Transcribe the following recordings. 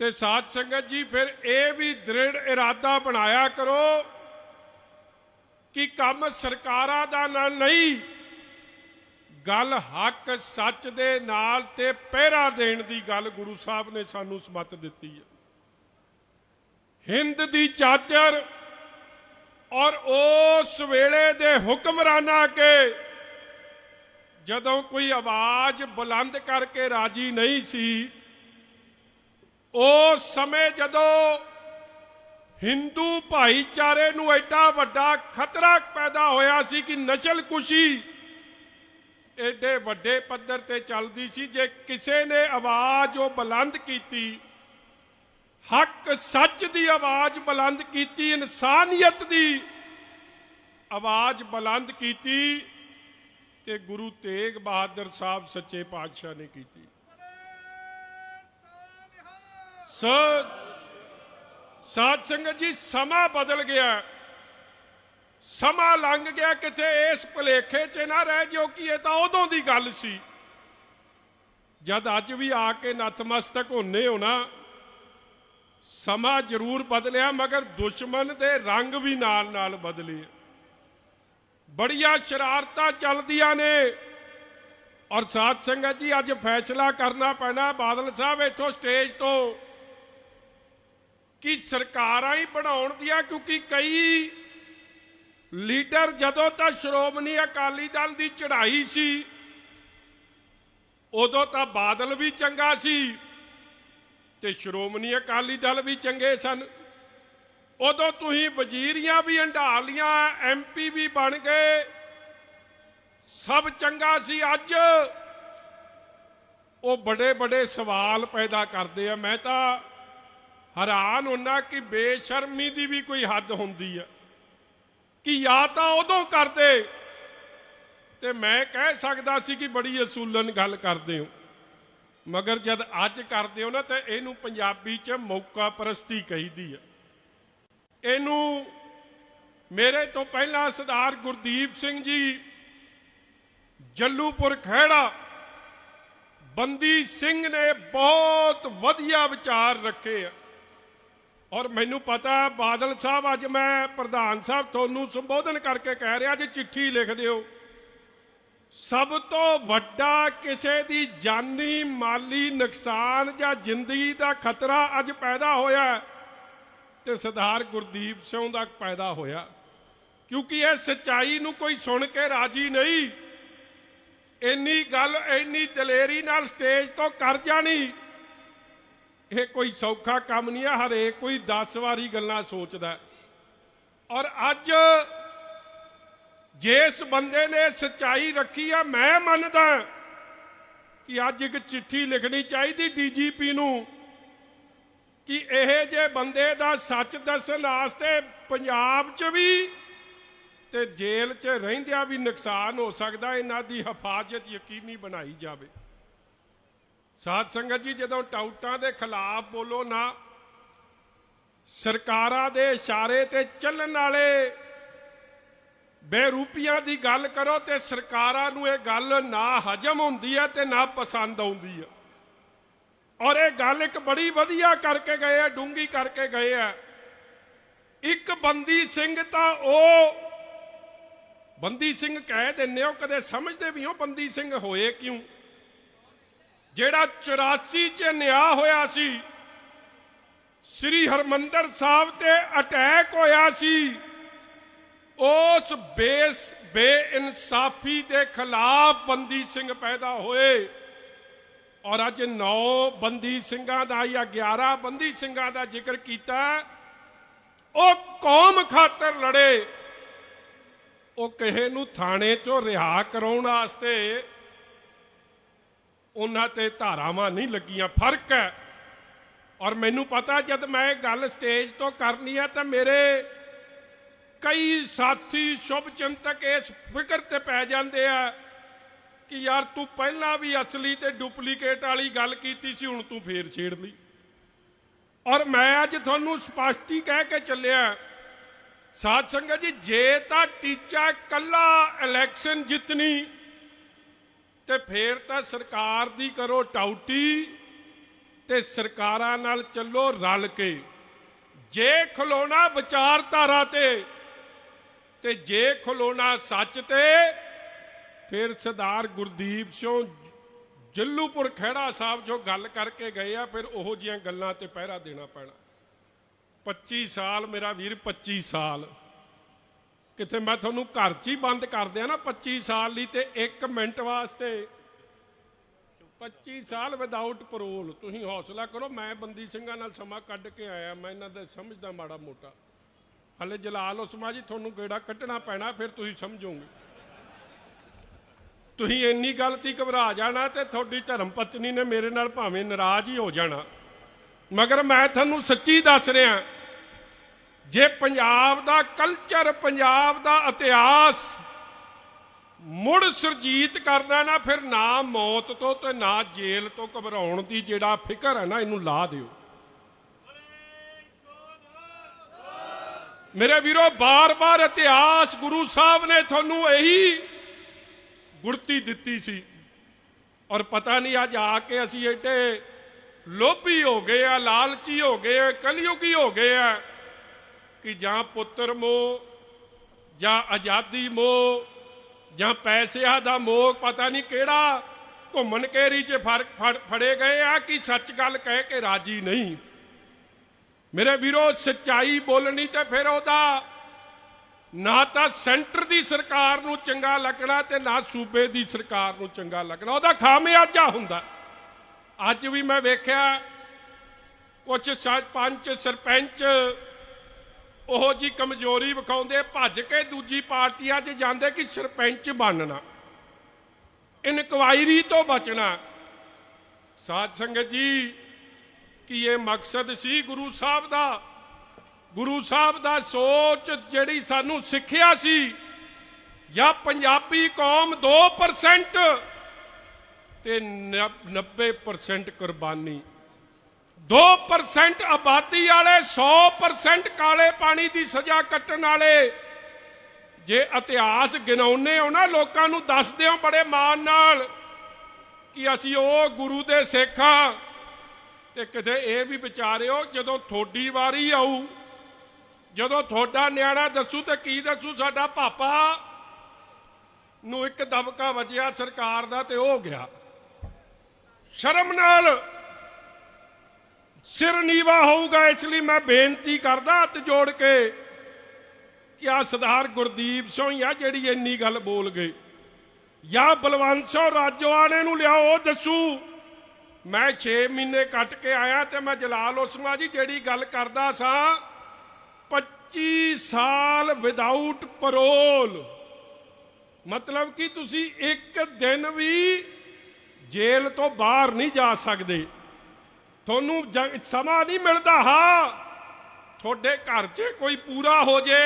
ਤੇ ਸਾਧ ਸੰਗਤ ਜੀ, ਫਿਰ ਇਹ ਵੀ ਦ੍ਰਿੜ ਇਰਾਦਾ ਬਣਾਇਆ ਕਰੋ ਕਿ ਕੰਮ ਸਰਕਾਰਾਂ ਦਾ ਨਾਲ ਨਹੀਂ, ਗੱਲ ਹੱਕ ਸੱਚ ਦੇ ਨਾਲ ਤੇ ਪਹਿਰਾ ਦੇਣ ਦੀ ਗੱਲ ਗੁਰੂ ਸਾਹਿਬ ਨੇ ਸਾਨੂੰ ਸਮਤ ਦਿੱਤੀ ਹੈ। ਹਿੰਦ ਦੀ ਚਾਦਰ ਔਰ ਉਸ ਵੇਲੇ ਦੇ ਹੁਕਮਰਾਨਾਂ ਕੇ ਜਦੋਂ ਕੋਈ ਆਵਾਜ਼ ਬੁਲੰਦ ਕਰਕੇ ਰਾਜੀ ਨਹੀਂ ਸੀ ਉਸ ਸਮੇਂ ਜਦੋਂ ਹਿੰਦੂ ਭਾਈਚਾਰੇ ਨੂੰ ਐਡਾ ਵੱਡਾ ਖਤਰਾ ਪੈਦਾ ਹੋਇਆ ਸੀ ਕਿ ਨਸਲ ਕੁਸ਼ੀ ਐਡੇ ਵੱਡੇ ਪੱਧਰ ਤੇ ਚੱਲਦੀ ਸੀ, ਜੇ ਕਿਸੇ ਨੇ ਆਵਾਜ਼ ਉਹ ਬੁਲੰਦ ਕੀਤੀ, ਹੱਕ ਸੱਚ ਦੀ ਆਵਾਜ਼ ਬੁਲੰਦ ਕੀਤੀ, ਇਨਸਾਨੀਅਤ ਦੀ ਆਵਾਜ਼ ਬੁਲੰਦ ਕੀਤੀ ਤੇ ਗੁਰੂ ਤੇਗ ਬਹਾਦਰ ਸਾਹਿਬ ਸੱਚੇ ਪਾਤਸ਼ਾਹ ਨੇ ਕੀਤੀ। ਸੋ ਸਾਧ ਸੰਗਤ ਜੀ, ਸਮਾਂ ਬਦਲ ਗਿਆ। ਸਮਾਂ ਲੰਘ ਗਿਆ, ਕਿਤੇ ਇਸ ਭੁਲੇਖੇ 'ਚ ਨਾ ਰਹਿ ਜਿਓ ਕਿ ਇਹ ਤਾਂ ਉਦੋਂ ਦੀ ਗੱਲ ਸੀ। ਜਦ ਅੱਜ ਵੀ ਆ ਕੇ ਨਤਮਸਤਕ ਹੁੰਨੇ ਹੋ ਨਾ, ਸਮਾਂ ਜ਼ਰੂਰ ਬਦਲਿਆ, ਮਗਰ ਦੁਸ਼ਮਣ ਦੇ ਰੰਗ ਵੀ ਨਾਲ ਨਾਲ ਬਦਲੇ। ਬੜੀਆਂ ਸ਼ਰਾਰਤਾਂ ਚੱਲਦੀਆਂ ਨੇ। ਔਰ ਸਾਧ ਸੰਗਤ ਜੀ, ਅੱਜ ਫੈਸਲਾ ਕਰਨਾ ਪੈਣਾ, ਬਾਦਲ ਸਾਹਿਬ ਇੱਥੋਂ ਸਟੇਜ ਤੋਂ। ਕਿ ਸਰਕਾਰਾਂ ਹੀ ਬਣਾਉਣ ਦੀਆਂ ਕਿਉਂਕਿ ਕਈ ਲੀਡਰ ਜਦੋਂ ਤਾਂ ਸ਼੍ਰੋਮਣੀ ਅਕਾਲੀ ਦਲ ਦੀ ਚੜ੍ਹਾਈ ਸੀ, ਉਦੋਂ ਤਾਂ ਬਾਦਲ ਵੀ ਚੰਗਾ ਸੀ ਤੇ ਸ਼੍ਰੋਮਣੀ ਅਕਾਲੀ ਦਲ ਵੀ ਚੰਗੇ ਸਨ। ਉਦੋਂ ਤੁਸੀਂ ਵਜ਼ੀਰੀਆਂ ਵੀ ਹੰਢਾ ਲੀਆਂ ਐਮਪੀ ਵੀ ਬਣ ਗਏ, ਸਭ ਚੰਗਾ ਸੀ। ਅੱਜ ਉਹ ਬੜੇ ਬੜੇ ਸਵਾਲ ਪੈਦਾ ਕਰਦੇ ਆ। ਮੈਂ ਤਾਂ ਹੈਰਾਨ ਹੁੰਨਾ ਕਿ ਬੇਸ਼ਰਮੀ ਦੀ ਵੀ ਕੋਈ ਹੱਦ ਹੁੰਦੀ ਆ। ਕਿ ਜਾਂ ਤਾਂ ਉਦੋਂ ਕਰਦੇ ਤੇ ਮੈਂ ਕਹਿ ਸਕਦਾ ਸੀ ਕਿ ਬੜੀ ਅਸੂਲਨ ਗੱਲ ਕਰਦੇ ਹੋ। ਮਗਰ ਜਦ ਅੱਜ ਕਰਦੇ ਹੋ ਨਾ ਤਾਂ ਇਹਨੂੰ ਪੰਜਾਬੀ 'ਚ ਮੌਕਾ ਪ੍ਰਸਤੀ ਕਹੀਦੀ ਆ। ਇਹਨੂੰ ਮੇਰੇ ਤੋਂ ਪਹਿਲਾਂ ਸਰਦਾਰ ਗੁਰਦੀਪ ਸਿੰਘ ਜੀ, ਜੱਲੂਪੁਰ ਖਹਿੜਾ, ਬੰਦੀ ਸਿੰਘ ਨੇ ਬਹੁਤ ਵਧੀਆ ਵਿਚਾਰ ਰੱਖੇ ਆ। ਔਰ ਮੈਨੂੰ ਪਤਾ ਬਾਦਲ ਸਾਹਿਬ, ਅੱਜ ਮੈਂ ਪ੍ਰਧਾਨ ਸਾਹਿਬ ਤੁਹਾਨੂੰ ਸੰਬੋਧਨ ਕਰਕੇ ਕਹਿ ਰਿਹਾ ਜੇ ਚਿੱਠੀ ਲਿਖ ਦਿਓ। ਸਭ ਤੋਂ ਵੱਡਾ ਕਿਸੇ ਦੀ ਜਾਨੀ ਮਾਲੀ ਨੁਕਸਾਨ ਜਾਂ ਜ਼ਿੰਦਗੀ ਦਾ ਖਤਰਾ ਅੱਜ ਪੈਦਾ ਹੋਇਆ ਹੈ ਤੇ ਸਰਦਾਰ ਗੁਰਦੀਪ ਸਿੰਘ ਦਾ ਪੈਦਾ ਹੋਇਆ। ਕਿਉਂਕਿ ਇਹ ਸਚਾਈ ਨੂੰ ਕੋਈ ਸੁਣ ਕੇ ਰਾਜੀ ਨਹੀਂ। ਇੰਨੀ ਗੱਲ, ਇੰਨੀ ਦਲੇਰੀ ਨਾਲ ਸਟੇਜ ਤੋਂ ਕਰ ਜਾਣੀ। ਇਹ ਕੋਈ ਸੌਖਾ ਕੰਮ ਨਹੀਂ ਹੈ ਹਰੇਕ ਕੋਈ 10 ਵਾਰੀ ਗੱਲਾਂ ਸੋਚਦਾ ਔਰ ਅੱਜ ਜਿਸ ਬੰਦੇ ਨੇ ਸਚਾਈ ਰੱਖੀ ਆ, ਮੈਂ ਮੰਨਦਾ ਕਿ ਅੱਜ ਇੱਕ ਚਿੱਠੀ ਲਿਖਣੀ ਚਾਹੀਦੀ ਡੀਜੀਪੀ ਨੂੰ ਕਿ ਇਹ ਜੇ ਬੰਦੇ ਦਾ ਸੱਚ ਦੱਸਣ ਵਾਸਤੇ ਪੰਜਾਬ 'ਚ ਵੀ ਤੇ ਜੇਲ੍ਹ 'ਚ ਰਹਿੰਦਿਆਂ ਵੀ ਨੁਕਸਾਨ ਹੋ ਸਕਦਾ, ਇਹਨਾਂ ਦੀ ਹਿਫਾਜ਼ਤ ਯਕੀਨੀ ਬਣਾਈ ਜਾਵੇ। ਸਾਧ ਸੰਗਤ ਜੀ, ਜਦੋਂ ਟਾਊਟਾਂ ਦੇ ਖਿਲਾਫ ਬੋਲੋ ਨਾ, ਸਰਕਾਰਾਂ ਦੇ ਇਸ਼ਾਰੇ ਤੇ ਚੱਲਣ ਵਾਲੇ ਬੇਰੂਪੀਆਂ ਦੀ ਗੱਲ ਕਰੋ ਤੇ ਸਰਕਾਰਾਂ ਨੂੰ ਇਹ ਗੱਲ ਨਾ ਹਜਮ ਹੁੰਦੀ ਹੈ ਤੇ ਨਾ ਪਸੰਦ ਆਉਂਦੀ ਹੈ। ਔਰ ਇਹ ਗੱਲ ਇੱਕ ਬੜੀ ਵਧੀਆ ਕਰਕੇ ਗਏ ਆ ਡੂੰਗੀ ਕਰਕੇ ਗਏ ਆ ਇੱਕ ਬੰਦੀ ਸਿੰਘ ਤਾਂ ਉਹ, ਬੰਦੀ ਸਿੰਘ ਕਹਿ ਦਿੰਨੇ ਹੋ, ਕਦੇ ਸਮਝਦੇ ਵੀ ਹੋ ਬੰਦੀ ਸਿੰਘ ਹੋਏ ਕਿਉਂ? ਜਿਹੜਾ 84 ਚ ਨਿਆਂ ਹੋਇਆ ਸੀ, ਸ੍ਰੀ ਹਰਮੰਦਰ ਸਾਹਿਬ ਤੇ ਅਟੈਕ ਹੋਇਆ ਸੀ, ਉਸ ਬੇਸ ਬੇਇਨਸਾਫੀ ਦੇ ਖਿਲਾਫ ਬੰਦੀ ਸਿੰਘ ਪੈਦਾ ਹੋਏ ਔਰ ਅੱਜ 9 ਬੰਦੀ ਸਿੰਘਾਂ ਦਾ ਜਾਂ 11 ਬੰਦੀ ਸਿੰਘਾਂ ਦਾ ਜ਼ਿਕਰ ਕੀਤਾ, ਉਹ ਕੌਮ ਖਾਤਰ ਲੜੇ, ਉਹ ਕਿਸੇ ਨੂੰ ਥਾਣੇ ਚੋਂ ਰਿਹਾ ਕਰਾਉਣ ਵਾਸਤੇ ਉਹਨਾਂ ਤੇ ਧਾਰਾਵਾਂ ਨਹੀਂ ਲੱਗੀਆਂ, ਫ਼ਰਕ ਹੈ। ਔਰ ਮੈਨੂੰ ਪਤਾ, ਜਦ ਮੈਂ ਗੱਲ ਸਟੇਜ ਤੋਂ ਕਰਨੀ ਹੈ, ਤਾਂ ਮੇਰੇ ਕਈ ਸਾਥੀ ਸ਼ੁਭ ਚਿੰਤਕ ਇਸ ਫਿਕਰ ਤੇ ਪੈ ਜਾਂਦੇ ਆ ਕਿ ਯਾਰ ਤੂੰ ਪਹਿਲਾਂ ਵੀ ਅਸਲੀ ਤੇ ਡੁਪਲੀਕੇਟ ਵਾਲੀ ਗੱਲ ਕੀਤੀ ਸੀ, ਹੁਣ ਤੂੰ ਫੇਰ ਛੇੜ ਲਈ। ਔਰ ਮੈਂ ਅੱਜ ਤੁਹਾਨੂੰ ਸਪਸ਼ਟੀ ਕਹਿ ਕੇ ਚੱਲਿਆ, ਸਾਧ ਸੰਗਤ ਜੀ, ਜੇ ਤਾਂ ਟੀਚਾ ਕੱਲਾ ਇਲੈਕਸ਼ਨ ਜਿੱਤਣੀ ਤੇ ਫੇਰ ਤਾਂ ਸਰਕਾਰ ਦੀ ਕਰੋ ਟਾਊਟੀ ਤੇ ਸਰਕਾਰਾਂ ਨਾਲ ਚੱਲੋ ਰਲ ਕੇ। ਜੇ ਖਲੋਣਾ ਵਿਚਾਰਧਾਰਾ ਤੇ ਤੇ ਜੇ ਖਲੋਣਾ ਸੱਚ ਤੇ, ਫਿਰ ਸਰਦਾਰ ਗੁਰਦੀਪ ਸਿੰਘ ਜੱਲੂਪੁਰ ਖਹਿੜਾ ਸਾਹਿਬ ਜੋ ਗੱਲ ਕਰਕੇ ਗਏ ਆ, ਫਿਰ ਉਹੋ ਜੀਆਂ ਗੱਲਾਂ ਤੇ ਪਹਿਰਾ ਦੇਣਾ ਪੈਣਾ। 25 ਸਾਲ ਮੇਰਾ ਵੀਰ 25 ਸਾਲ। ਕਿਤੇ ਮੈਂ ਤੁਹਾਨੂੰ ਘਰ 'ਚ ਹੀ ਬੰਦ ਕਰ ਦਿਆਂ ਨਾ 25 ਸਾਲ ਲਈ ਤੇ 1 ਮਿੰਟ ਵਾਸਤੇ। 25 ਸਾਲ ਵਿਦਆਊਟ ਪਰੋਲ ਤੁਸੀਂ ਹੌਸਲਾ ਕਰੋ, ਮੈਂ ਬੰਦੀ ਸਿੰਘਾਂ ਨਾਲ ਸਮਾਂ ਕੱਢ ਕੇ ਆਇਆ, ਮੈਂ ਇਹਨਾਂ ਦਾ ਸਮਝਦਾ ਮਾੜਾ ਮੋਟਾ। ਹਲੇ ਜਲਾਲ ਉਸਮਾ ਜੀ, ਤੁਹਾਨੂੰ ਗੇੜਾ ਕੱਢਣਾ ਪੈਣਾ, ਫਿਰ ਤੁਸੀਂ ਸਮਝੋਗੇ। ਤੁਸੀਂ ਇੰਨੀ ਗਲਤੀ ਘਬਰਾ ਜਾਣਾ ਤੇ ਤੁਹਾਡੀ ਧਰਮ ਪਤਨੀ ਨੇ ਮੇਰੇ ਨਾਲ ਭਾਵੇਂ ਨਾਰਾਜ਼ ਹੀ ਹੋ ਜਾਣਾ। ਮਗਰ ਮੈਂ ਤੁਹਾਨੂੰ ਸੱਚੀ ਦੱਸ ਰਿਹਾ ਜੇ ਪੰਜਾਬ ਦਾ ਕਲਚਰ ਪੰਜਾਬ ਦਾ ਇਤਿਹਾਸ ਮੁੜ ਸੁਰਜੀਤ ਕਰਦਾ ਨਾ, ਫਿਰ ਨਾ ਮੌਤ ਤੋਂ ਤੇ ਨਾ ਜੇਲ੍ਹ ਤੋਂ ਘਬਰਾਉਣ ਦੀ ਜਿਹੜਾ ਫਿਕਰ ਹੈ ਨਾ, ਇਹਨੂੰ ਲਾ ਦਿਓ। ਮੇਰੇ ਵੀਰੋ, ਬਾਰ-ਬਾਰ ਇਤਿਹਾਸ ਗੁਰੂ ਸਾਹਿਬ ਨੇ ਤੁਹਾਨੂੰ ਇਹੀ ਗੁਰਤੀ ਦਿੱਤੀ ਸੀ। ਔਰ ਪਤਾ ਨਹੀਂ ਅੱਜ ਆ ਕੇ ਅਸੀਂ ਏਡੇ ਲੋਭੀ ਹੋ ਗਏ ਆ, ਲਾਲਚੀ ਹੋ ਗਏ ਆ, ਕਲਯੁਗੀ ਹੋ ਗਏ ਆ। ਕਿ ਜਾਂ ਪੁੱਤਰ ਮੋਹ, ਜਾਂ ਆਜ਼ਾਦੀ ਮੋਹ, ਜਾਂ ਪੈਸਿਆਂ ਦਾ ਮੋਹ, ਪਤਾ ਨਹੀਂ ਕਿਹੜਾ ਘੁੰਮਣ ਘੇਰੀ 'ਚ ਫੜ- ਫੜੇ ਗਏ ਆ ਕਿ ਸੱਚ ਗੱਲ ਕਹਿ ਕੇ ਰਾਜੀ ਨਹੀਂ। ਮੇਰੇ ਵੀਰੋ, ਸੱਚਾਈ ਬੋਲਣੀ ਤੇ ਫਿਰ ਉਹਦਾ ਨਾ ਤਾਂ ਸੈਂਟਰ ਦੀ ਸਰਕਾਰ ਨੂੰ ਚੰਗਾ ਲੱਗਣਾ ਤੇ ਨਾ ਸੂਬੇ ਦੀ ਸਰਕਾਰ ਨੂੰ ਚੰਗਾ ਲੱਗਣਾ। ਉਹਦਾ ਖਾਮਿਆਜਾ ਹੁੰਦਾ। ਅੱਜ ਵੀ ਮੈਂ ਵੇਖਿਆ ਕੁਝ ਸਰਪੰਚ ਸਰਪੰਚ ਉਹ ਜੀ ਕਮਜ਼ੋਰੀ ਵਿਖਾਉਂਦੇ ਭੱਜ ਕੇ ਦੂਜੀ ਪਾਰਟੀਆਂ 'ਚ ਜਾਂਦੇ ਕਿ ਸਰਪੰਚ ਬਣਨਾ। ਇਨਕੁਆਇਰੀ ਤੋਂ ਬਚਣਾ। ਸਾਧ ਸੰਗਤ ਜੀ, ਕੀ ਇਹ ਮਕਸਦ ਸੀ ਗੁਰੂ ਸਾਹਿਬ ਦਾ? ਗੁਰੂ ਸਾਹਿਬ ਦਾ ਸੋਚ ਜਿਹੜੀ ਸਾਨੂੰ ਸਿੱਖਿਆ ਸੀ, ਜਾਂ ਪੰਜਾਬੀ ਕੌਮ 2% ਤੇ 90% ਕੁਰਬਾਨੀ। 2% ਆਬਾਦੀ ਵਾਲੇ 100% ਕਾਲੇ ਪਾਣੀ ਦੀ ਸਜ਼ਾ ਕੱਟਣ ਵਾਲੇ। ਜੇ ਇਤਿਹਾਸ ਗਿਣਾਉਨੇ ਹੋ ਨਾ, ਲੋਕਾਂ ਨੂੰ ਦੱਸਦੇ ਹੋ ਬੜੇ ਮਾਣ ਨਾਲ ਕਿ ਅਸੀਂ ਉਹ ਗੁਰੂ ਦੇ ਸਿੱਖ। ਸਿੱਖਾਂ ਤੇ ਕਿਤੇ ਇਹ ਵੀ ਵਿਚਾਰਿਓ, ਜਦੋਂ ਥੋੜੀ ਵਾਰੀ ਆਊ, ਜਦੋਂ ਤੁਹਾਡਾ ਨਿਆਣਾ ਦੱਸੂ ਤੇ ਕੀ ਦੱਸੂ, ਸਾਡਾ ਪਾਪਾ ਨੂੰ ਇੱਕ ਦਬਕਾ ਵੱਜਿਆ, ਸਰਕਾਰ ਦਾ ਤੇ ਉਹ ਗਿਆ। ਸ਼ਰਮ ਨਾਲ ਸਿਰ ਨੀਵਾ ਹੋਊਗਾ, ਇਸ ਲਈ ਮੈਂ ਬੇਨਤੀ ਕਰਦਾ ਹੱਥ ਜੋੜ ਕੇ ਕਿ ਆ ਸਰਦਾਰ ਗੁਰਦੀਪ ਸਿੰਘ ਆ ਜਿਹੜੀ ਇੰਨੀ ਗੱਲ ਬੋਲ ਗਏ। ਜਾਂ ਬਲਵੰਤ ਸਿੰਘ ਰਾਜੋਆਣੇ ਨੂੰ ਲਿਆਓ, ਉਹ ਦੱਸੂ। ਮੈਂ 6 ਮਹੀਨੇ ਕੱਟ ਕੇ ਆਇਆ ਤੇ ਮੈਂ ਜਲਾਲ ਉਸਮਾ ਜੀ ਜਿਹੜੀ ਗੱਲ ਕਰਦਾ ਸਾਂ 25 ਸਾਲ ਵਿਦਆਊਟ ਪਰੋਲ ਮਤਲਬ ਕਿ ਤੁਸੀਂ ਇੱਕ ਦਿਨ ਵੀ ਜੇਲ੍ਹ ਤੋਂ ਬਾਹਰ ਨਹੀਂ ਜਾ ਸਕਦੇ। ਤੁਹਾਨੂੰ ਸਮਾਂ ਨਹੀਂ ਮਿਲਦਾ ਹਾਂ। ਤੁਹਾਡੇ ਘਰ 'ਚ ਕੋਈ ਪੂਰਾ ਹੋ ਜੇ,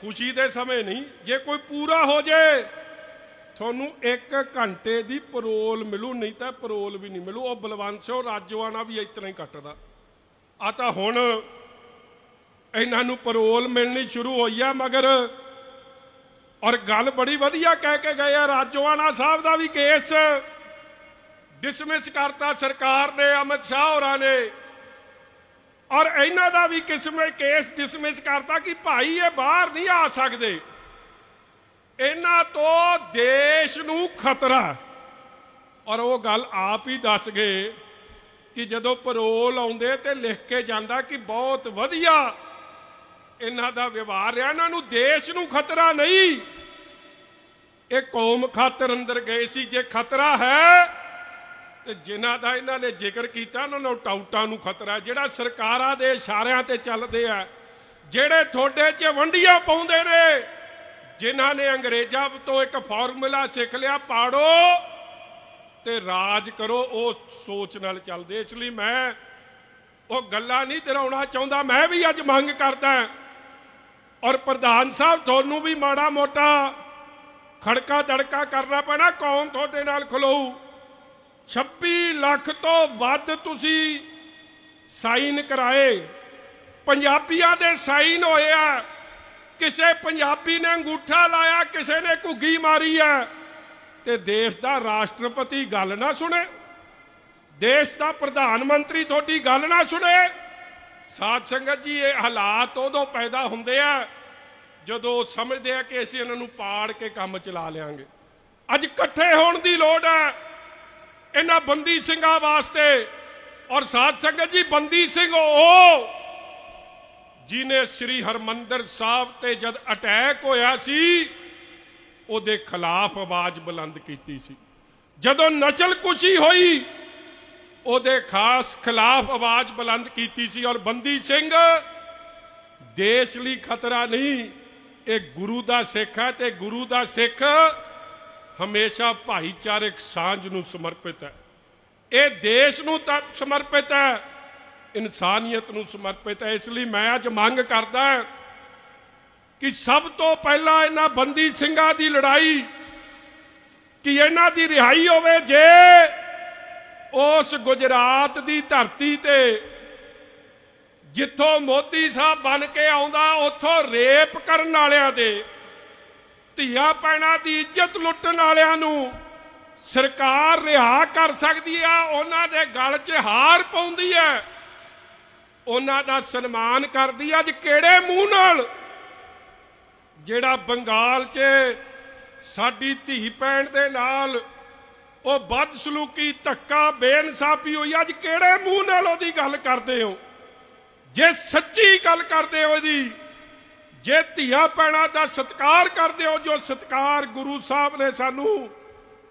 ਖੁਸ਼ੀ ਦੇ ਸਮੇਂ ਨਹੀਂ, ਜੇ ਕੋਈ ਪੂਰਾ ਹੋ ਜੇ, ਤੁਹਾਨੂੰ 1 ਘੰਟੇ ਦੀ ਪਰੋਲ ਮਿਲੂ, ਨਹੀਂ ਤਾਂ ਪਰੋਲ ਵੀ ਨਹੀਂ ਮਿਲੂ। ਉਹ ਬਲਵੰਤ ਸਿੰਘ ਰਾਜੋਆਣਾ ਵੀ ਇਸ ਤਰ੍ਹਾਂ ਹੀ ਕੱਟਦਾ। ਆ ਤਾਂ ਹੁਣ ਇਹਨਾਂ ਨੂੰ ਪਰੋਲ ਮਿਲਣੀ ਸ਼ੁਰੂ ਹੋਈ ਆ, ਮਗਰ ਔਰ ਗੱਲ ਬੜੀ ਵਧੀਆ ਕਹਿ ਕੇ ਗਏ ਆ ਰਾਜੋਆਣਾ ਸਾਹਿਬ ਦਾ ਵੀ ਕੇਸ। ਡਿਸਮਿਸ ਕਰਤਾ ਸਰਕਾਰ ਨੇ, ਅਮਿਤ ਸ਼ਾਹ ਹੋਰਾਂ ਨੇ। ਔਰ ਇਹਨਾਂ ਦਾ ਵੀ ਕਿਸਮੇ ਕੇਸ ਡਿਸਮਿਸ ਕਰਤਾ ਕਿ ਭਾਈ ਇਹ ਬਾਹਰ ਨਹੀਂ ਆ ਸਕਦੇ। ਇਹਨਾਂ ਤੋਂ ਦੇਸ਼ ਨੂੰ ਖਤਰਾ। ਔਰ ਉਹ ਗੱਲ ਆਪ ਹੀ ਦੱਸ ਗਏ ਕਿ ਜਦੋਂ ਪਰੋਲ ਆਉਂਦੇ ਤੇ ਲਿਖ ਕੇ ਜਾਂਦਾ ਕਿ ਬਹੁਤ ਵਧੀਆ। ਇਹਨਾਂ ਦਾ ਵਿਵਹਾਰ ਰਿਹਾ, ਇਹਨਾਂ ਨੂੰ ਦੇਸ਼ ਨੂੰ ਖਤਰਾ ਨਹੀਂ। ਇਹ ਕੌਮ ਖਾਤਰ ਅੰਦਰ ਗਏ ਸੀ, ਜੇ ਖਤਰਾ ਹੈ ਤੇ ਜਿਨ੍ਹਾਂ ਦਾ ਇਹਨਾਂ ਨੇ ਜ਼ਿਕਰ ਕੀਤਾ, ਉਹਨਾਂ ਨੂੰ ਟਾਊਟਾਂ ਨੂੰ ਖਤਰਾ ਜਿਹੜਾ ਸਰਕਾਰਾਂ ਦੇ ਇਸ਼ਾਰਿਆਂ ਤੇ ਚੱਲਦੇ ਆ, ਜਿਹੜੇ ਤੁਹਾਡੇ 'ਚ ਵੰਡੀਆਂ ਪਾਉਂਦੇ ਨੇ, ਜਿਨ੍ਹਾਂ ਨੇ ਅੰਗਰੇਜ਼ਾਂ ਤੋਂ ਇੱਕ ਫਾਰਮੂਲਾ ਸਿੱਖ ਲਿਆ, ਪਾੜੋ ਤੇ ਰਾਜ ਕਰੋ, ਉਹ ਸੋਚ ਨਾਲ ਚੱਲਦੇ। ਇਸ ਲਈ ਮੈਂ ਉਹ ਗੱਲਾਂ ਨਹੀਂ ਦਰਾਉਣਾ ਚਾਹੁੰਦਾ, ਮੈਂ ਵੀ ਅੱਜ ਮੰਗ ਕਰਦਾ ਔਰ ਪ੍ਰਧਾਨ ਸਾਹਿਬ, ਤੁਹਾਨੂੰ ਵੀ ਮਾੜਾ ਮੋਟਾ ਖੜਕਾ ਦੜਕਾ ਕਰਨਾ ਪੈਣਾ, ਕੌਮ ਤੁਹਾਡੇ ਨਾਲ ਖਲੋਊ। 26 ਲੱਖ ਤੋਂ ਵੱਧ ਤੁਸੀਂ ਸਾਈਨ ਕਰਾਏ। ਪੰਜਾਬੀਆਂ ਦੇ ਸਾਈਨ ਹੋਏ ਆ। ਕਿਸੇ ਪੰਜਾਬੀ ਨੇ ਅੰਗੂਠਾ ਲਾਇਆ, ਕਿਸੇ ਨੇ ਘੁੱਗੀ ਮਾਰੀ ਆ। ਤੇ ਦੇਸ਼ ਦਾ ਰਾਸ਼ਟਰਪਤੀ ਗੱਲ ਨਾ ਸੁਣੇ। ਦੇਸ਼ ਦਾ ਪ੍ਰਧਾਨ ਮੰਤਰੀ ਤੁਹਾਡੀ ਗੱਲ ਨਾ ਸੁਣੇ। ਸਾਧ ਸੰਗਤ ਜੀ, ਇਹ ਹਾਲਾਤ ਉਦੋਂ ਪੈਦਾ ਹੁੰਦੇ ਆ ਜਦੋਂ ਸਮਝਦੇ ਆ ਕਿ ਅਸੀਂ ਇਹਨਾਂ ਨੂੰ ਪਾੜ ਕੇ ਕੰਮ ਚਲਾ ਲਿਆਂਗੇ। ਅੱਜ ਇਕੱਠੇ ਹੋਣ ਦੀ ਲੋੜ ਹੈ ਇਹਨਾਂ ਬੰਦੀ ਸਿੰਘਾਂ ਵਾਸਤੇ। ਔਰ ਸਾਧ ਸੰਗਤ ਜੀ, ਬੰਦੀ ਸਿੰਘ ਉਹ ਜਿਨੇ ਸ੍ਰੀ ਹਰਮੰਦਰ ਸਾਹਿਬ ਤੇ ਜਦ ਅਟੈਕ ਹੋਇਆ ਸੀ, ਉਹਦੇ ਖਿਲਾਫ ਆਵਾਜ਼ ਬੁਲੰਦ ਕੀਤੀ ਸੀ। ਜਦੋਂ ਨਸਲ ਕੁਸ਼ੀ ਹੋਈ, ਉਹਦੇ ਖਾਸ ਖਿਲਾਫ ਆਵਾਜ਼ ਬੁਲੰਦ ਕੀਤੀ ਸੀ। ਔਰ ਬੰਦੀ ਸਿੰਘ ਦੇਸ਼ ਲਈ ਖਤਰਾ ਨਹੀਂ, ਇਹ ਗੁਰੂ ਦਾ ਸਿੱਖ ਹੈ ਤੇ ਗੁਰੂ ਦਾ ਸਿੱਖ ਹਮੇਸ਼ਾ ਭਾਈਚਾਰਕ ਸਾਂਝ ਨੂੰ ਸਮਰਪਿਤ ਹੈ। ਇਹ ਦੇਸ਼ ਨੂੰ ਤਾਂ ਸਮਰਪਿਤ ਹੈ, ਇਨਸਾਨੀਅਤ ਨੂੰ ਸਮਰਪਿਤ ਹੈ। ਇਸ ਲਈ ਮੈਂ ਅੱਜ ਮੰਗ ਕਰਦਾ ਕਿ ਸਭ ਤੋਂ ਪਹਿਲਾਂ ਇਹਨਾਂ ਬੰਦੀ ਸਿੰਘਾਂ ਦੀ ਲੜਾਈ, ਕਿ ਇਹਨਾਂ ਦੀ ਰਿਹਾਈ ਹੋਵੇ ਜੇ ਉਸ ਗੁਜਰਾਤ ਦੀ ਧਰਤੀ ਤੇ ਜਿੱਥੋਂ ਮੋਦੀ ਸਾਹਿਬ ਬਣ ਕੇ ਆਉਂਦਾ, ਉੱਥੋਂ ਰੇਪ ਕਰਨ ਵਾਲਿਆਂ ਦੇ ਧੀਆ ਪੈਣਾ ਦੀ ਇੱਜ਼ਤ ਲੁੱਟਣ ਵਾਲਿਆਂ ਨੂੰ ਸਰਕਾਰ ਰਿਹਾ ਕਰ ਸਕਦੀ ਆ, ਉਹਨਾਂ ਦੇ ਗਲ 'ਚ ਹਾਰ ਪਾਉਂਦੀ ਹੈ ਉਹਨਾਂ ਦਾ ਸਨਮਾਨ ਕਰਦੀ ਆ ਅੱਜ ਕਿਹੜੇ ਮੂੰਹ ਨਾਲ? ਜਿਹੜਾ ਬੰਗਾਲ 'ਚ ਸਾਡੀ ਧੀ ਪੈਣ ਦੇ ਨਾਲ ਉਹ ਬਦਸਲੂਕੀ, ਧੱਕਾ, ਬੇਇਨਸਾਫੀ ਹੋਈ, ਅੱਜ ਕਿਹੜੇ ਮੂੰਹ ਨਾਲ ਉਹਦੀ ਗੱਲ ਕਰਦੇ ਹੋ? ਜੇ ਸੱਚੀ ਗੱਲ ਕਰਦੇ ਹੋ ਇਹਦੀ ਜੇ ਧੀਆ ਪੈਣਾ ਦਾ ਸਤਿਕਾਰ ਕਰਦੇ ਹੋ, ਜੋ ਸਤਿਕਾਰ ਗੁਰੂ ਸਾਹਿਬ ਨੇ ਸਾਨੂੰ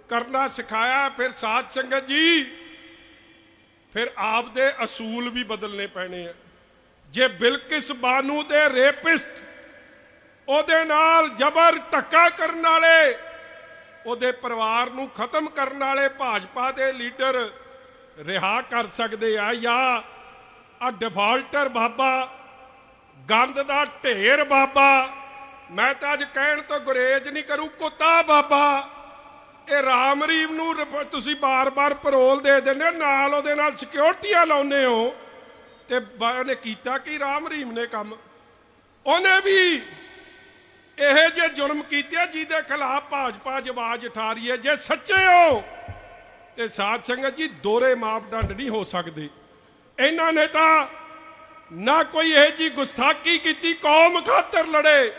ਕਰਨਾ ਸਿਖਾਇਆ, ਫਿਰ ਸਾਧ ਸੰਗਤ ਜੀ, ਫਿਰ ਆਪ ਦੇ ਅਸੂਲ ਵੀ ਬਦਲਨੇ ਪੈਣੇ ਆ। ਜੇ ਬਿਲਕਿਸ ਬਾਨੂ ਦੇ ਰੇਪਿਸਟ ਉਹਦੇ ਨਾਲ ਜ਼ਬਰ ਧੱਕਾ ਕਰਨ ਵਾਲੇ, ਉਹਦੇ ਪਰਿਵਾਰ ਨੂੰ ਖਤਮ ਕਰਨ ਵਾਲੇ ਭਾਜਪਾ ਦੇ ਲੀਡਰ ਰਿਹਾ ਕਰ ਸਕਦੇ ਆ ਜਾਂ ਆ ਡਿਫਾਲਟਰ ਬਾਬਾ ਗੰਦ ਦਾ ਢੇਰ ਬਾਬਾ। ਮੈਂ ਤਾਂ ਅੱਜ ਕਹਿਣ ਤੋਂ ਗੁਰੇਜ ਨਹੀਂ ਕਰੂ, ਕੁੱਤਾ ਬਾਬਾ। ਇਹ ਰਾਮ ਨੂੰ ਤੁਸੀਂ ਬਾਰ-ਬਾਰ ਪਰੋਲ ਦੇ ਦਿੰਦੇ ਨਾਲ ਉਹਦੇ ਨਾਲ ਸਿਕਿਉਰਟੀਆਂ ਲਾਉਂਦੇ ਹੋ। ਤੇ ਉਹਨੇ ਕੀਤਾ ਕੀ ਰਾਮ ਰੀਮ ਨੇ ਕੰਮ? ਉਹਨੇ ਵੀ ਇਹ ਜੇ ਜ਼ੁਲਮ ਕੀਤੇ, ਜਿਹਦੇ ਖਿਲਾਫ ਭਾਜਪਾ ਜਵਾਜ ਉਠਾ ਰਹੀ ਹੈ, ਜੇ ਸੱਚੇ ਹੋ, ਤੇ ਸਾਧ ਸੰਗਤ ਜੀ ਦੋਰੇ ਮਾਪਦੰਡ ਨਹੀਂ ਹੋ ਸਕਦੇ। ਇਹਨਾਂ ਨੇ ਤਾਂ ਨਾ ਕੋਈ ਇਹ ਜੀ ਗੁਸਤਾਖੀ ਕੀਤੀ, ਕੌਮ ਖਾਤਰ ਲੜੇ,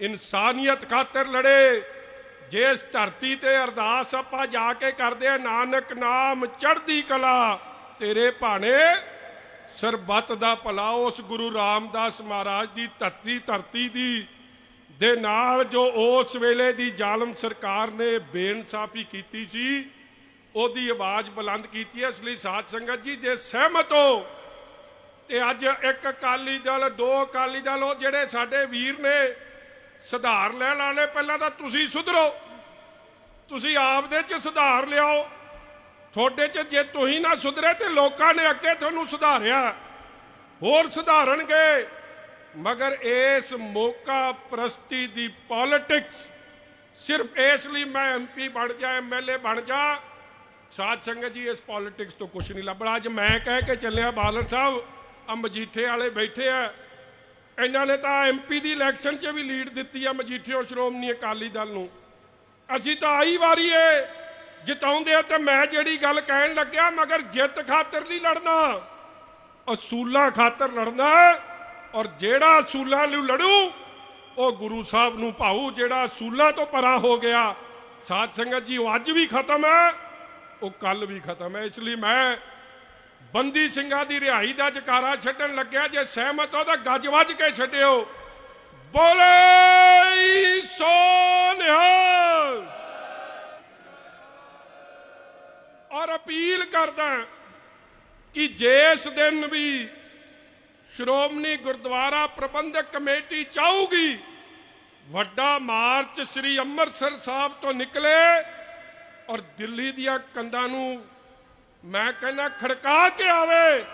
ਇਨਸਾਨੀਅਤ ਖਾਤਰ ਲੜੇ। ਜਿਸ ਧਰਤੀ ਤੇ ਅਰਦਾਸ ਆਪਾਂ ਜਾ ਕੇ ਕਰਦੇ ਆ, ਨਾਨਕ ਨਾਮ ਚੜ੍ਹਦੀ ਕਲਾ, ਤੇਰੇ ਭਾਣੇ ਸਰਬੱਤ ਦਾ ਭਲਾ, ਉਸ ਗੁਰੂ ਰਾਮਦਾਸ ਮਹਾਰਾਜ ਦੀ ਧਰਤੀ ਧਰਤੀ ਦੀ, ਦੇ ਨਾਲ ਜੋ ਉਸ ਵੇਲੇ ਦੀ ਜ਼ਾਲਮ ਸਰਕਾਰ ਨੇ ਬੇਇਨਸਾਫੀ ਕੀਤੀ ਸੀ, ਉਹਦੀ ਆਵਾਜ਼ ਬੁਲੰਦ ਕੀਤੀ ਹੈ ਇਸ ਲਈ ਸਾਧ ਸੰਗਤ ਜੀ, ਜੇ ਸਹਿਮਤ ਹੋ ਤੇ ਅੱਜ ਇੱਕ ਅਕਾਲੀ ਦਲ, ਦੋ ਅਕਾਲੀ ਦਲ, ਉਹ ਜਿਹੜੇ ਸਾਡੇ ਵੀਰ ਨੇ, ਸੁਧਾਰ ਲੈ ਲਾਣੇ ਪਹਿਲਾਂ ਤਾਂ ਤੁਸੀਂ ਸੁਧਰੋ। ਤੁਸੀਂ ਆਪ ਦੇ ਚ ਸੁਧਾਰ ਲਿਆਓ। ਤੁਹਾਡੇ ਚ ਜੇ ਤੁਸੀਂ ਨਾ ਸੁਧਰੇ ਤੇ ਲੋਕਾਂ ਨੇ ਅੱਗੇ ਤੁਹਾਨੂੰ ਸੁਧਾਰਿਆ। ਹੋਰ ਸੁਧਾਰਨਗੇ। ਮਗਰ ਇਸ ਮੌਕਾ ਪ੍ਰਸਤੀ ਦੀ ਪੋਲਿਟਿਕਸ ਸਿਰਫ ਇਸ ਲਈ ਮੈਂ ਐਮਪੀ ਬਣ ਜਾ ਐਮਐਲਏ ਬਣ ਜਾ। ਸਾਧ ਸੰਗਤ ਜੀ, ਇਸ ਪੋਲਿਟਿਕਸ ਤੋਂ ਕੁਝ ਨਹੀਂ ਲੱਭਣਾ। ਅੱਜ ਮੈਂ ਕਹਿ ਕੇ ਚੱਲਿਆ ਬਾਲਰ ਸਾਹਿਬ ਆ ਮਜੀਠੇ ਵਾਲੇ ਬੈਠੇ ਆ। ਇਹਨਾਂ ਨੇ ਤਾਂ ਐਮਪੀ ਦੀ ਇਲੈਕਸ਼ਨ 'ਚ ਵੀ ਲੀਡ ਦਿੱਤੀ ਆ ਮਜੀਠਿਓ, ਸ਼੍ਰੋਮਣੀ ਅਕਾਲੀ ਦਲ ਨੂੰ। ਅਸੀਂ ਤਾਂ ਆਈ ਵਾਰੀ ਏ ਜਿਤਾਉਂਦੇ ਆ ਤੇ ਮੈਂ ਜਿਹੜੀ ਗੱਲ ਕਹਿਣ ਲੱਗਿਆ, ਮਗਰ ਜਿੱਤ ਖਾਤਰ ਨਹੀਂ ਲੜਨਾ। ਅਸੂਲਾਂ ਖਾਤਰ ਲੜਨਾ ਔਰ ਜਿਹੜਾ ਅਸੂਲਾਂ ਨੂੰ ਲੜੂ, ਉਹ ਗੁਰੂ ਸਾਹਿਬ ਨੂੰ ਭਾਊ, ਜਿਹੜਾ ਅਸੂਲਾਂ ਤੋਂ ਪਰਾਂ ਹੋ ਗਿਆ। ਸਾਧ ਸੰਗਤ ਜੀ, ਉਹ ਅੱਜ ਵੀ ਖਤਮ ਹੈ, ਉਹ ਕੱਲ ਵੀ ਖਤਮ ਹੈ। ਇਸ ਲਈ ਮੈਂ ਬੰਦੀ ਸਿੰਘਾਂ ਦੀ ਰਿਹਾਈ ਦਾ ਜਕਾਰਾ ਛੱਡਣ ਲੱਗਿਆ ਜੇ ਸਹਿਮਤ ਹੋ ਤਾਂ ਗੱਜ ਵੱਜ ਕੇ ਛੱਡਿਓ। ਬੋਲੇ ਸੋ ਨਿਹਾਲ। ਔਰ ਅਪੀਲ ਕਰਦਾ ਕਿ ਜਿਸ ਦਿਨ ਵੀ ਸ਼੍ਰੋਮਣੀ ਗੁਰਦੁਆਰਾ ਪ੍ਰਬੰਧਕ ਕਮੇਟੀ ਚਾਹੂਗੀ, ਵੱਡਾ ਮਾਰਚ ਸ੍ਰੀ ਅੰਮ੍ਰਿਤਸਰ ਸਾਹਿਬ ਤੋਂ ਨਿਕਲੇ ਔਰ ਦਿੱਲੀ ਦੀਆਂ ਕੰਧਾਂ ਨੂੰ ਮੈਂ ਕਹਿੰਦਾ ਖੜਕਾ ਕੇ ਆਵੇ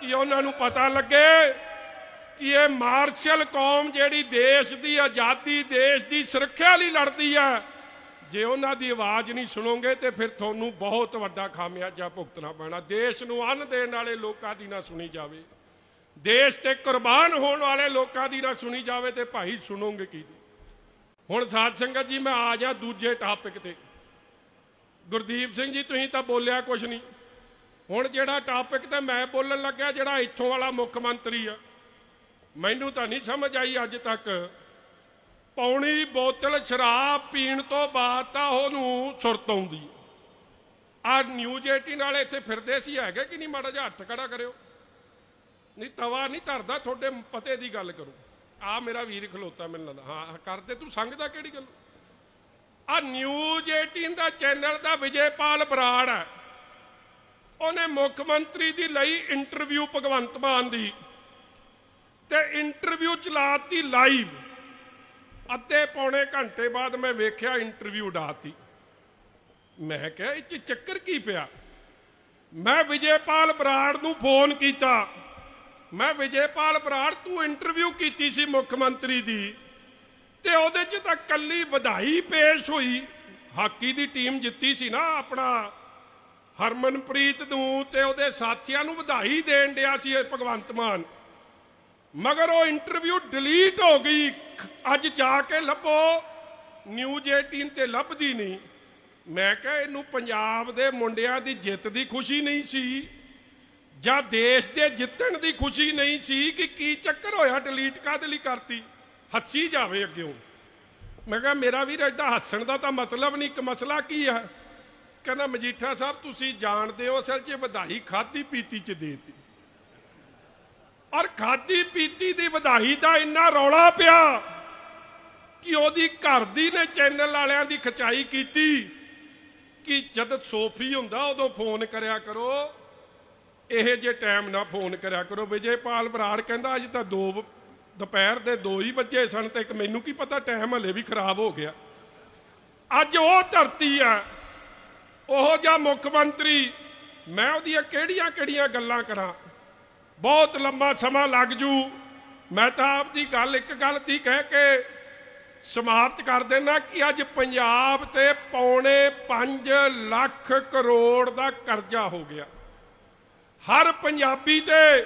ਕਿ ਉਹਨਾਂ ਨੂੰ ਪਤਾ ਲੱਗੇ ਕਿ ਇਹ ਮਾਰਸ਼ਲ ਕੌਮ ਜਿਹੜੀ ਦੇਸ਼ ਦੀ, ਆਜ਼ਾਦੀ ਦੇਸ਼ ਦੀ ਸੁਰੱਖਿਆ ਲਈ ਲੜਦੀ ਹੈ ਜੇ ਉਹਨਾਂ ਦੀ ਆਵਾਜ਼ ਨਹੀਂ ਸੁਣੋਗੇ ਤੇ ਫਿਰ ਤੁਹਾਨੂੰ ਬਹੁਤ ਵੱਡਾ ਖਾਮਿਆਜਾ ਭੁਗਤਣਾ ਪੈਣਾ। ਦੇਸ਼ ਨੂੰ ਅੰਨ ਦੇਣ ਵਾਲੇ ਲੋਕਾਂ ਦੀ ਨਾ ਸੁਣੀ ਜਾਵੇ। ਦੇਸ਼ ਤੇ ਕੁਰਬਾਨ ਹੋਣ ਵਾਲੇ ਲੋਕਾਂ ਦੀ ਨਾ ਸੁਣੀ ਜਾਵੇ ਤੇ ਭਾਈ ਸੁਣੋਗੇ ਕੀ? ਹੁਣ ਸਾਧ ਸੰਗਤ ਜੀ, ਮੈਂ ਆ ਜਾ ਦੂਜੇ ਟਾਪਿਕ ਤੇ। ਗੁਰਦੀਪ ਸਿੰਘ ਜੀ, ਤੁਸੀਂ ਤਾਂ ਬੋਲਿਆ ਕੁਛ ਨਹੀਂ। ਹੁਣ ਜਿਹੜਾ ਟਾਪਿਕ ਤੇ ਮੈਂ ਬੋਲਣ ਲੱਗਿਆ, ਜਿਹੜਾ ਇੱਥੋਂ ਵਾਲਾ ਮੁੱਖ ਮੰਤਰੀ ਆ, ਮੈਨੂੰ ਤਾਂ ਨਹੀਂ ਸਮਝ ਆਈ ਅੱਜ ਤੱਕ। ਪੌਣੀ ਬੋਤਲ ਸ਼ਰਾਬ ਪੀਣ ਤੋਂ ਬਾਅਦ ਤਾਂ ਉਹਨੂੰ ਸੁਰਤ ਆਉਂਦੀ ਆ। ਨਿਊਜ਼ 18 ਵਾਲੇ ਇੱਥੇ ਫਿਰਦੇ ਸੀ, ਹੈਗੇ ਕਿ ਨਹੀਂ? ਮਾੜਾ ਜਿਹਾ ਹੱਥ ਖੜਾ ਕਰਿਓ। ਨਹੀਂ, ਤਵਾ ਨਹੀਂ ਧਰਦਾ, ਤੁਹਾਡੇ ਪਤੇ ਦੀ ਗੱਲ ਕਰੋ। ਆ ਮੇਰਾ ਵੀਰ ਖਲੋਤਾ ਮੈਨੂੰ ਲੱਗਦਾ। ਹਾਂ ਕਰਦੇ ਤੂੰ ਸੰਗਦਾ ਕਿਹੜੀ ਗੱਲ? ਆ ਨਿਊਜ਼ 18 ਦਾ ਚੈਨਲ ਦਾ ਵਿਜੇਪਾਲ ਬਰਾੜ ਹੈ ਉਹਨੇ ਮੁੱਖ ਮੰਤਰੀ ਦੀ ਲਈ ਇੰਟਰਵਿਊ ਭਗਵੰਤ ਮਾਨ ਦੀ। ਤੇ ਇੰਟਰਵਿਊ ਚਲਾਤੀ ਲਾਈਵ ਅੱਧੇ ਪੌਣੇ ਘੰਟੇ ਬਾਅਦ ਮੈਂ ਵੇਖਿਆ ਇੰਟਰਵਿਊ ਡਾਤੀ ਮੈਂ ਕਿਹਾ, ਇਹ 'ਚ ਚੱਕਰ ਕੀ ਪਿਆ? ਮੈਂ ਵਿਜੇਪਾਲ ਬਰਾੜ ਨੂੰ ਫੋਨ ਕੀਤਾ। ਮੈਂ ਵਿਜੇਪਾਲ ਬਰਾੜ, ਤੂੰ ਇੰਟਰਵਿਊ ਕੀਤੀ ਸੀ ਮੁੱਖ ਮੰਤਰੀ ਦੀ। ਤੇ ਉਹਦੇ 'ਚ ਤਾਂ ਕੱਲੀ ਵਧਾਈ ਪੇਸ਼ ਹੋਈ। ਹਾਕੀ ਦੀ ਟੀਮ ਜਿੱਤੀ ਸੀ ਨਾ ਆਪਣਾ ਹਰਮਨਪ੍ਰੀਤ ਨੂੰ ਤੇ ਉਹਦੇ ਸਾਥੀਆਂ ਨੂੰ ਵਧਾਈ ਦੇਣ ਡਿਆ ਸੀ ਇਹ ਭਗਵੰਤ ਮਾਨ। ਮਗਰ ਉਹ ਇੰਟਰਵਿਊ ਡਿਲੀਟ ਹੋ ਗਈ। ਅੱਜ ਜਾ ਕੇ ਲੱਭੋ। ਨਿਊਜ਼ 18 ਤੇ ਲੱਭਦੀ ਨਹੀਂ। ਮੈਂ ਕਿਹਾ ਇਹਨੂੰ ਪੰਜਾਬ ਦੇ ਮੁੰਡਿਆਂ ਦੀ ਜਿੱਤ ਦੀ ਖੁਸ਼ੀ ਨਹੀਂ ਸੀ। ਜਾਂ ਦੇਸ਼ ਦੇ ਜਿੱਤਣ ਦੀ ਖੁਸ਼ੀ ਨਹੀਂ ਸੀ ਕਿ ਕੀ ਚੱਕਰ ਹੋਇਆ ਡਿਲੀਟ ਕਾਹਦੇ ਲਈ ਕਰਤੀ? ਹੱਸੀ ਜਾਵੇ ਅੱਗਿਓਂ। ਮੈਂ ਕਿਹਾ, ਮੇਰਾ ਵੀਰ ਐਡਾ ਹੱਸਣ ਦਾ ਤਾਂ ਮਤਲਬ ਨਹੀਂ। ਇੱਕ ਮਸਲਾ ਕੀ ਹੈ ਕਹਿੰਦਾ, ਮਜੀਠਾ ਸਾਹਿਬ, ਤੁਸੀਂ ਜਾਣਦੇ ਹੋ ਅਸਲ 'ਚ ਵਧਾਈ ਖਾਦੀ ਪੀਤੀ 'ਚ ਦੇਤੀ। ਔਰ ਖਾਦੀ ਪੀਤੀ ਦੀ ਵਧਾਈ ਦਾ ਇੰਨਾ ਰੌਲਾ ਪਿਆ ਕਿ ਉਹਦੀ ਘਰ ਦੀ ਨੇ ਚੈਨਲ ਵਾਲਿਆਂ ਦੀ ਖਚਾਈ ਕੀਤੀ ਕਿ ਜਦ ਸੋਫੀ ਹੁੰਦਾ, ਉਦੋਂ ਫੋਨ ਕਰਿਆ ਕਰੋ। ਇਹ ਜੇ ਟਾਈਮ ਨਾ ਫੋਨ ਕਰਿਆ ਕਰੋ। ਵਿਜੇਪਾਲ ਬਰਾੜ ਕਹਿੰਦਾ, ਅੱਜ ਤਾਂ 2 ਦੁਪਹਿਰ ਦੇ 2 ਹੀ ਵੱਜੇ ਸਨ ਤੇ ਇੱਕ ਮੈਨੂੰ ਕੀ ਪਤਾ, ਟਾਈਮ ਹਲੇ ਵੀ ਖਰਾਬ ਹੋ ਗਿਆ। ਅੱਜ ਉਹ ਧਰਤੀ ਆ ਉਹ ਜਿਹਾ ਮੁੱਖ ਮੰਤਰੀ ਮੈਂ ਉਹਦੀਆਂ ਕਿਹੜੀਆਂ ਕਿਹੜੀਆਂ ਗੱਲਾਂ ਕਰਾਂ? ਬਹੁਤ ਲੰਮਾ ਸਮਾਂ ਲੱਗ ਜੂ। ਮੈਂ ਤਾਂ ਆਪਦੀ ਗੱਲ, ਇੱਕ ਗੱਲ ਦੀ ਕਹਿ ਕੇ ਸਮਾਪਤ ਕਰ ਦੇਣਾ ਕਿ ਅੱਜ ਪੰਜਾਬ ਤੇ ਪੌਣੇ 5 ਲੱਖ ਕਰੋੜ ਦਾ ਕਰਜ਼ਾ ਹੋ ਗਿਆ। ਹਰ ਪੰਜਾਬੀ ਤੇ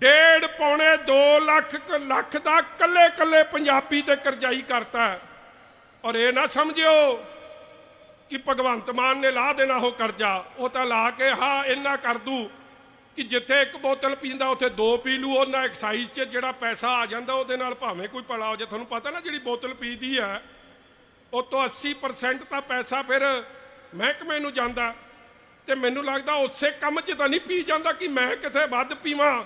ਡੇਢ ਪੌਣੇ 2 ਲੱਖ ਲੱਖ ਦਾ ਕੱਲੇ ਕੱਲੇ ਪੰਜਾਬੀ ਤੇ ਕਰਜ਼ਾਈ ਕਰਤਾ। ਔਰ ਇਹ ਨਾ ਸਮਝਿਓ ਕਿ ਭਗਵੰਤ ਮਾਨ ਨੇ ਲਾ ਦੇਣਾ ਉਹ ਕਰਜ਼ਾ, ਉਹ ਤਾਂ ਲਾ ਕੇ ਹਾਂ ਇੰਨਾ ਕਰ ਦੂ ਕਿ ਜਿੱਥੇ ਇੱਕ ਬੋਤਲ ਪੀਂਦਾ, ਉੱਥੇ ਦੋ ਪੀ ਲੂ, ਉਹਨਾਂ ਐਕਸਾਈਜ਼ 'ਚ ਜਿਹੜਾ ਪੈਸਾ ਆ ਜਾਂਦਾ, ਉਹਦੇ ਨਾਲ ਭਾਵੇਂ ਕੋਈ ਭਲਾ ਹੋ ਜਾ ਤੁਹਾਨੂੰ ਪਤਾ ਨਾ ਜਿਹੜੀ ਬੋਤਲ ਪੀਦੀ ਹੈ, ਉਹ ਤੋਂ 80% ਤਾਂ ਪੈਸਾ ਫਿਰ ਮਹਿਕਮੇ ਨੂੰ ਜਾਂਦਾ। ਤੇ ਮੈਨੂੰ ਲੱਗਦਾ ਉਸੇ ਕੰਮ 'ਚ ਤਾਂ ਨਹੀਂ ਪੀ ਜਾਂਦਾ ਕਿ ਮੈਂ ਕਿਤੇ ਵੱਧ ਪੀਵਾਂ।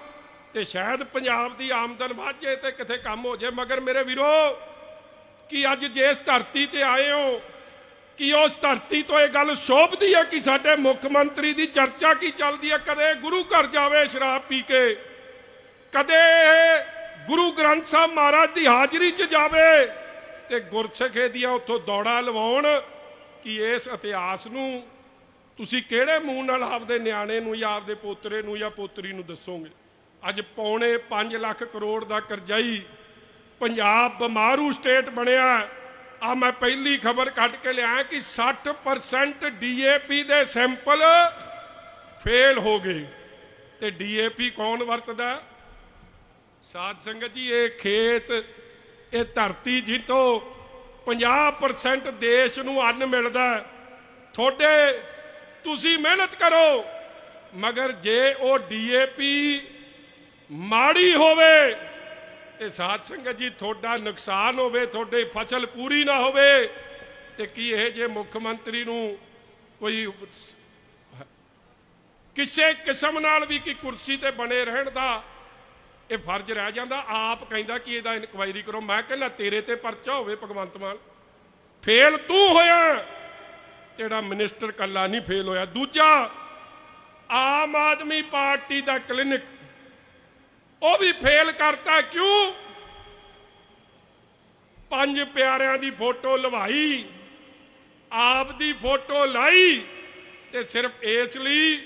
ਤੇ ਸ਼ਾਇਦ ਪੰਜਾਬ ਦੀ ਆਮਦਨ ਵੱਧ ਜੇ ਤੇ ਕਿਤੇ ਕੰਮ ਹੋ ਜੇ ਮਗਰ ਮੇਰੇ ਵੀਰੋ, ਕਿ ਅੱਜ ਜਿਸ ਧਰਤੀ ਤੇ ਆਏ ਹੋ ਕਿ ਉਸ ਧਰਤੀ ਤੋਂ ਇਹ ਗੱਲ ਸ਼ੋਭਦੀ ਹੈ ਕਿ ਸਾਡੇ ਮੁੱਖ ਮੰਤਰੀ ਦੀ ਚਰਚਾ ਕੀ ਚੱਲਦੀ ਹੈ? ਕਦੇ ਗੁਰੂ ਘਰ ਜਾਵੇ ਸ਼ਰਾਬ ਪੀ ਕੇ, ਕਦੇ ਗੁਰੂ ਗ੍ਰੰਥ ਸਾਹਿਬ ਮਹਾਰਾਜ ਦੀ ਹਾਜ਼ਰੀ 'ਚ ਜਾਵੇ ਤੇ ਗੁਰਸਿੱਖੇ ਦੀਆਂ ਉੱਥੋਂ ਦੌੜਾ ਲਵਾਉਣ ਕਿ ਇਸ ਇਤਿਹਾਸ ਨੂੰ ਤੁਸੀਂ ਕਿਹੜੇ ਮੂੰਹ ਨਾਲ ਆਪਦੇ ਨਿਆਣੇ ਨੂੰ ਜਾਂ ਆਪਦੇ ਪੋਤਰੇ ਨੂੰ ਜਾਂ ਪੋਤਰੀ ਨੂੰ ਦੱਸੋਗੇ? ਅੱਜ ਪੌਣੇ 5 ਲੱਖ ਕਰੋੜ ਦਾ ਕਰਜ਼ਾਈ ਪੰਜਾਬ ਬਿਮਾਰੂ ਸਟੇਟ ਬਣਿਆ। ਆ ਮੈਂ ਪਹਿਲੀ ਖਬਰ ਕੱਢ ਕੇ ਲਿਆਇਆ ਕਿ 60% ਡੀਏਪੀ ਦੇ ਸੈਂਪਲ ਫੇਲ ਹੋ ਗਏ ਤੇ ਡੀਏਪੀ ਕੌਣ ਵਰਤਦਾ ਸਾਧ ਸੰਗਤ ਜੀ, ਇਹ ਖੇਤ, ਇਹ ਧਰਤੀ ਜਿੱਤੋਂ 50% ਦੇਸ਼ ਨੂੰ ਅੰਨ ਮਿਲਦਾ ਹੈ। ਤੁਹਾਡੇ, ਤੁਸੀਂ ਮਿਹਨਤ ਕਰੋ, ਮਗਰ ਜੇ ਉਹ ਡੀਏਪੀ ਮਾੜੀ ਹੋਵੇ ਤੇ ਸਾਧ ਸੰਗਤ ਜੀ, ਤੁਹਾਡਾ ਨੁਕਸਾਨ ਹੋਵੇ, ਤੁਹਾਡੀ ਫਸਲ ਪੂਰੀ ਨਾ ਹੋਵੇ, ਤੇ ਕੀ ਇਹ ਜੇ ਮੁੱਖ ਮੰਤਰੀ ਨੂੰ ਕੋਈ ਕਿਸੇ ਕਿਸਮ ਨਾਲ ਵੀ ਕਿ ਕੁਰਸੀ ਤੇ ਬਣੇ ਰਹਿਣ ਦਾ ਇਹ ਫਰਜ਼ ਰਹਿ ਜਾਂਦਾ? ਆਪ ਕਹਿੰਦਾ ਕਿ ਇਹਦਾ ਇਨਕੁਆਇਰੀ ਕਰੋ। ਮੈਂ ਕਹਿੰਦਾ, ਤੇਰੇ ਤੇ ਪਰਚਾ ਹੋਵੇ ਭਗਵੰਤ ਮਾਨ। ਫੇਲ ਤੂੰ ਹੋਇਆ। ਜਿਹੜਾ ਮਿਨਿਸਟਰ ਕੱਲਾ ਨਹੀਂ ਫੇਲ ਹੋਇਆ। ਦੂਜਾ, ਆਮ ਆਦਮੀ ਪਾਰਟੀ ਦਾ ਕਲੀਨਿਕ ਉਹ ਵੀ ਫੇਲ ਕਰਤਾ ਕਿਉਂ? ਪੰਜ ਪਿਆਰਿਆਂ ਦੀ ਫੋਟੋ ਲਵਾਈ, ਆਪ ਦੀ ਫੋਟੋ ਲਾਈ ਤੇ ਸਿਰਫ ਇਸ ਲਈ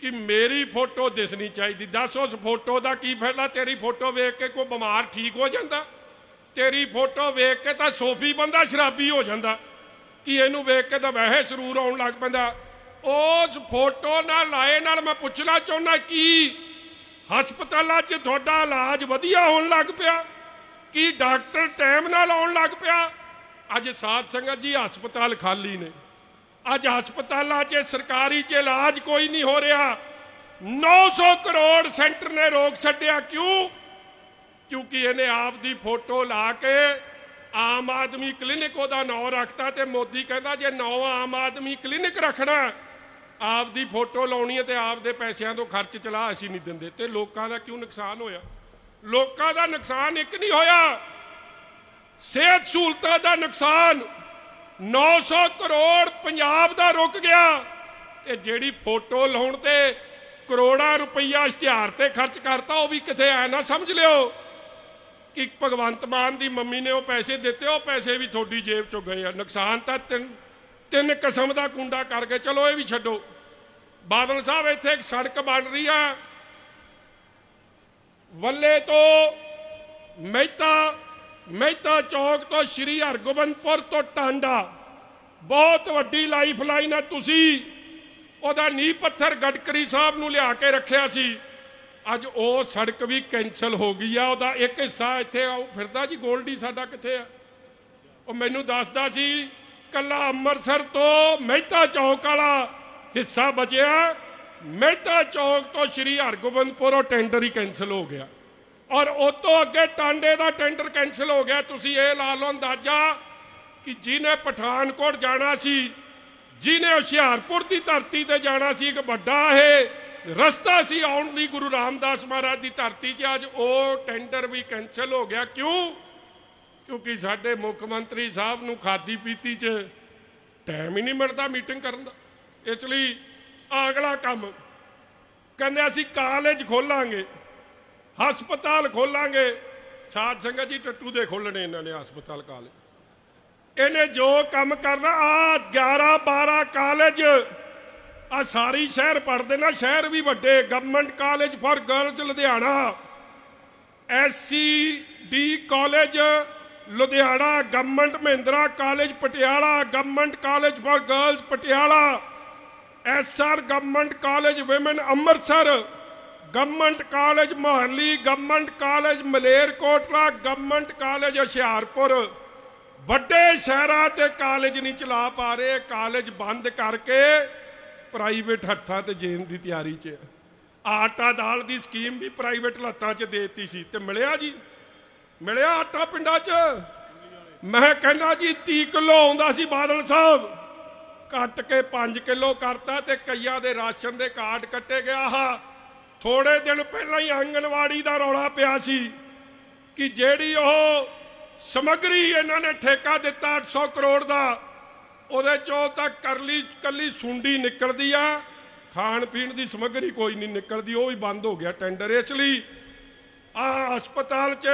ਕਿ ਮੇਰੀ ਫੋਟੋ ਦਿਸਣੀ ਚਾਹੀਦੀ। ਦੱਸ ਉਸ ਫੋਟੋ ਦਾ ਕੀ ਫਾਇਦਾ? ਤੇਰੀ ਫੋਟੋ ਵੇਖ ਕੇ ਕੋਈ ਬਿਮਾਰ ਠੀਕ ਹੋ ਜਾਂਦਾ। ਤੇਰੀ ਫੋਟੋ ਵੇਖ ਕੇ ਤਾਂ ਸੋਫੀ ਬੰਦਾ ਸ਼ਰਾਬੀ ਹੋ ਜਾਂਦਾ। ਕਿ ਇਹਨੂੰ ਵੇਖ ਕੇ ਤਾਂ ਵੈਸੇ ਸਰੂਰ ਆਉਣ ਲੱਗ ਪੈਂਦਾ। ਉਸ ਫੋਟੋ ਨਾਲ, ਲਾਏ ਨਾਲ ਮੈਂ ਪੁੱਛਣਾ ਚਾਹੁੰਦਾ ਕੀ ਹਸਪਤਾਲਾਂ 'ਚ ਤੁਹਾਡਾ ਇਲਾਜ ਵਧੀਆ ਹੋਣ ਲੱਗ ਪਿਆ। ਕੀ ਡਾਕਟਰ ਟਾਈਮ ਨਾਲ ਆਉਣ ਲੱਗ ਪਿਆ? ਅੱਜ ਸਾਧ ਸੰਗਤ ਜੀ ਹਸਪਤਾਲ ਖਾਲੀ ਨੇ। ਅੱਜ ਹਸਪਤਾਲਾਂ 'ਚ ਸਰਕਾਰੀ 'ਚ ਇਲਾਜ ਕੋਈ ਨਹੀਂ ਹੋ ਰਿਹਾ। 900 ਕਰੋੜ ਸੈਂਟਰ ਨੇ ਰੋਕ ਛੱਡਿਆ। ਕਿਉਂ? ਕਿਉਂਕਿ ਇਹਨੇ ਆਪ ਦੀ ਫੋਟੋ ਲਾ ਕੇ ਆਮ ਆਦਮੀ ਕਲੀਨਿਕ ਉਹਦਾ ਨਾਂ ਰੱਖਤਾ ਤੇ ਮੋਦੀ ਕਹਿੰਦਾ ਜੇ ਨਾਂ ਆਮ ਆਦਮੀ ਕਲੀਨਿਕ ਰੱਖਣਾ ਆਪ ਦੀ ਫੋਟੋ ਲਾਉਣੀ ਹੈ ਤੇ ਆਪ ਦੇ ਪੈਸਿਆਂ ਤੋਂ ਖਰਚ ਚਲਾ ਅਸੀਂ ਨਹੀਂ ਦਿੰਦੇ ਤੇ ਲੋਕਾਂ ਦਾ ਕਿਉਂ ਨੁਕਸਾਨ ਹੋਇਆ? ਲੋਕਾਂ ਦਾ ਨੁਕਸਾਨ ਇੱਕ ਨਹੀਂ ਹੋਇਆ। ਸਿਹਤ ਸਹੂਲਤਾਂ ਦਾ ਨੁਕਸਾਨ 900 ਕਰੋੜ ਪੰਜਾਬ ਦਾ ਰੁਕ ਗਿਆ ਤੇ ਜਿਹੜੀ ਫੋਟੋ ਲਾਉਣ ਤੇ ਕਰੋੜਾਂ ਰੁਪਈਆ ਇਸ਼ਤਿਹਾਰ ਤੇ ਖਰਚ ਕਰਤਾ ਉਹ ਵੀ ਕਿਤੇ ਆਇਆ ਨਾ ਸਮਝ ਲਿਓ ਕਿ ਭਗਵੰਤ ਮਾਨ ਦੀ ਮੰਮੀ ਨੇ ਉਹ ਪੈਸੇ ਦਿੱਤੇ, ਉਹ ਪੈਸੇ ਵੀ ਤੁਹਾਡੀ ਜੇਬ ਚੋਂ ਗਏ ਆ। ਨੁਕਸਾਨ ਤਾਂ ਤਿੰਨ ਕਿਸਮ ਦਾ ਕੁੰਡਾ ਕਰਕੇ ਚਲੋ ਇਹ ਵੀ ਛੱਡੋ। ਬਾਦਲ ਸਾਹਿਬ ਇੱਥੇ ਇੱਕ ਸੜਕ ਬਣ ਰਹੀ ਆ। ਵੱਲੇ ਤੋਂ ਮਹਿਤਾ ਮਹਿਤਾ ਚੌਕ ਤੋਂ ਸ਼੍ਰੀ ਹਰਗੋਬਿੰਦਪੁਰ ਤੋਂ ਟਾਂਡਾ। ਬਹੁਤ ਵੱਡੀ ਲਾਈਫ ਲਾਈਨ ਆ ਤੁਸੀਂ। ਉਹਦਾ ਨੀਂਹ ਪੱਥਰ ਗਡਕਰੀ ਸਾਹਿਬ ਨੂੰ ਲਿਆ ਕੇ ਰੱਖਿਆ ਸੀ। ਅੱਜ ਉਹ ਸੜਕ ਵੀ ਕੈਨਸਲ ਹੋ ਗਈ ਆ। ਉਹਦਾ ਇੱਕ ਹਿੱਸਾ ਇੱਥੇ ਆਉ ਫਿਰਦਾ ਜੀ, ਗੋਲਡੀ ਸਾਡਾ ਕਿੱਥੇ ਆ? ਉਹ ਮੈਨੂੰ ਦੱਸਦਾ ਸੀ ਕੱਲਾ ਅੰਮ੍ਰਿਤਸਰ ਤੋਂ ਮਹਿਤਾ ਚੌਕ ਵਾਲਾ ਹਿੱਸਾ ਬਚਿਆ। ਮਹਿਤਾ ਚੌਕ ਤੋਂ ਸ਼੍ਰੀ ਹਰਗੋਬਿੰਦਪੁਰ ਟੈਂਡਰ ਹੀ ਕੈਨਸਲ ਹੋ ਗਿਆ। ਔਰ ਉਸ ਤੋਂ ਅੱਗੇ ਟਾਂਡੇ ਦਾ ਟੈਂਡਰ ਕੈਨਸਲ ਹੋ ਗਿਆ। ਤੁਸੀਂ ਇਹ ਲਾ ਲਓ ਅੰਦਾਜ਼ਾ ਕਿ ਜਿਹਨੇ ਪਠਾਨਕੋਟ ਜਾਣਾ ਸੀ, ਜਿਹਨੇ ਹੁਸ਼ਿਆਰਪੁਰ ਦੀ ਧਰਤੀ ਤੇ ਜਾਣਾ ਸੀ, ਇੱਕ ਵੱਡਾ ਇਹ ਰਸਤਾ ਸੀ ਆਉਣ ਲਈ ਗੁਰੂ ਰਾਮਦਾਸ ਮਹਾਰਾਜ ਦੀ ਧਰਤੀ 'ਚ, ਅੱਜ ਉਹ ਟੈਂਡਰ ਵੀ ਕੈਨਸਲ ਹੋ ਗਿਆ। ਕਿਉਂ? ਕਿਉਂਕਿ ਸਾਡੇ ਮੁੱਖ ਮੰਤਰੀ ਸਾਹਿਬ ਨੂੰ ਖਾਦੀ ਪੀਤੀ 'ਚ ਟਾਈਮ ਹੀ ਨਹੀਂ ਮਿਲਦਾ ਮੀਟਿੰਗ ਕਰਨ ਦਾ। ਇਸ ਲਈ ਅਗਲਾ ਕੰਮ, ਕਹਿੰਦੇ ਅਸੀਂ ਕਾਲਜ ਖੋਲਾਂਗੇ, ਹਸਪਤਾਲ ਖੋਲਾਂਗੇ। ਸਾਧ ਸੰਗਤ ਜੀ, ਟੱਟੂ ਦੇ ਖੋਲਣੇ ਇਹਨਾਂ ਨੇ, ਹਸਪਤਾਲ ਕਾਲਜ ਇਹਨੇ ਜੋ ਕੰਮ ਕਰਨਾ ਆ 11 12 ਕਾਲਜ ਆ ਸਾਰੀ ਸ਼ਹਿਰ ਪੜਦੇ ਨਾ ਸ਼ਹਿਰ ਵੀ ਵੱਡੇ government college for girls Ludhiana. SC D college Ludhiana government Mohindra college Patiala government college for girls Patiala. SR government college women Amritsar. Government college Mohali. Government college Malerkotla. Government college Hoshiarpur. ਵੱਡੇ ਸ਼ਹਿਰਾਂ ਤੇ college ਨਹੀਂ ਚਲਾ ਪਾ ਰਹੇ। College ਬੰਦ ਕਰਕੇ private ਹੱਥਾਂ ਤੇ ਜੇਨ ਦੀ ਤਿਆਰੀ 'ਚ ਆਟਾ ਦਾਲ ਦੀ ਸਕੀਮ ਵੀ ਪ੍ਰਾਈਵੇਟ ਹੱਥਾਂ 'ਚ ਦੇਤੀ ਸੀ ਤੇ ਮਿਲਿਆ ਜੀ। ਮਿਲਿਆ ਆਟਾ ਪਿੰਡਾਂ 'ਚ। ਮੈਂ ਕਹਿੰਦਾ ਜੀ 30 ਕਿਲੋ ਆਉਂਦਾ ਸੀ ਬਾਦਲ ਸਾਹਿਬ। ਕੱਟ ਕੇ 5 ਕਿਲੋ ਕਰਤਾ ਤੇ ਕਈਆਂ ਦੇ ਰਾਸ਼ਨ ਦੇ ਕਾਰਡ ਕੱਟੇ ਗਿਆ। ਹਾ ਥੋੜੇ ਦਿਨ ਪਹਿਲਾਂ ਹੀ ਆਂਗਨਵਾੜੀ ਦਾ ਰੌਲਾ ਪਿਆ ਸੀ ਕਿ ਜਿਹੜੀ ਉਹ ਸਮਗਰੀ ਇਹਨਾਂ ਨੇ ਠੇਕਾ ਦਿੱਤਾ 800 ਕਰੋੜ ਦਾ, ਉਹਦੇ ਚੋਂ ਤਾਂ ਕਰਲੀ ਕੱਲੀ ਸੁੰਡੀ ਨਿਕਲਦੀ ਆ। ਖਾਣ ਪੀਣ ਦੀ ਸਮਗਰੀ ਕੋਈ ਨਹੀਂ ਨਿਕਲਦੀ, ਉਹ ਵੀ ਬੰਦ ਹੋ ਗਿਆ ਟੈਂਡਰ। ਇਸ ਲਈ ਆ ਹਸਪਤਾਲ 'ਚ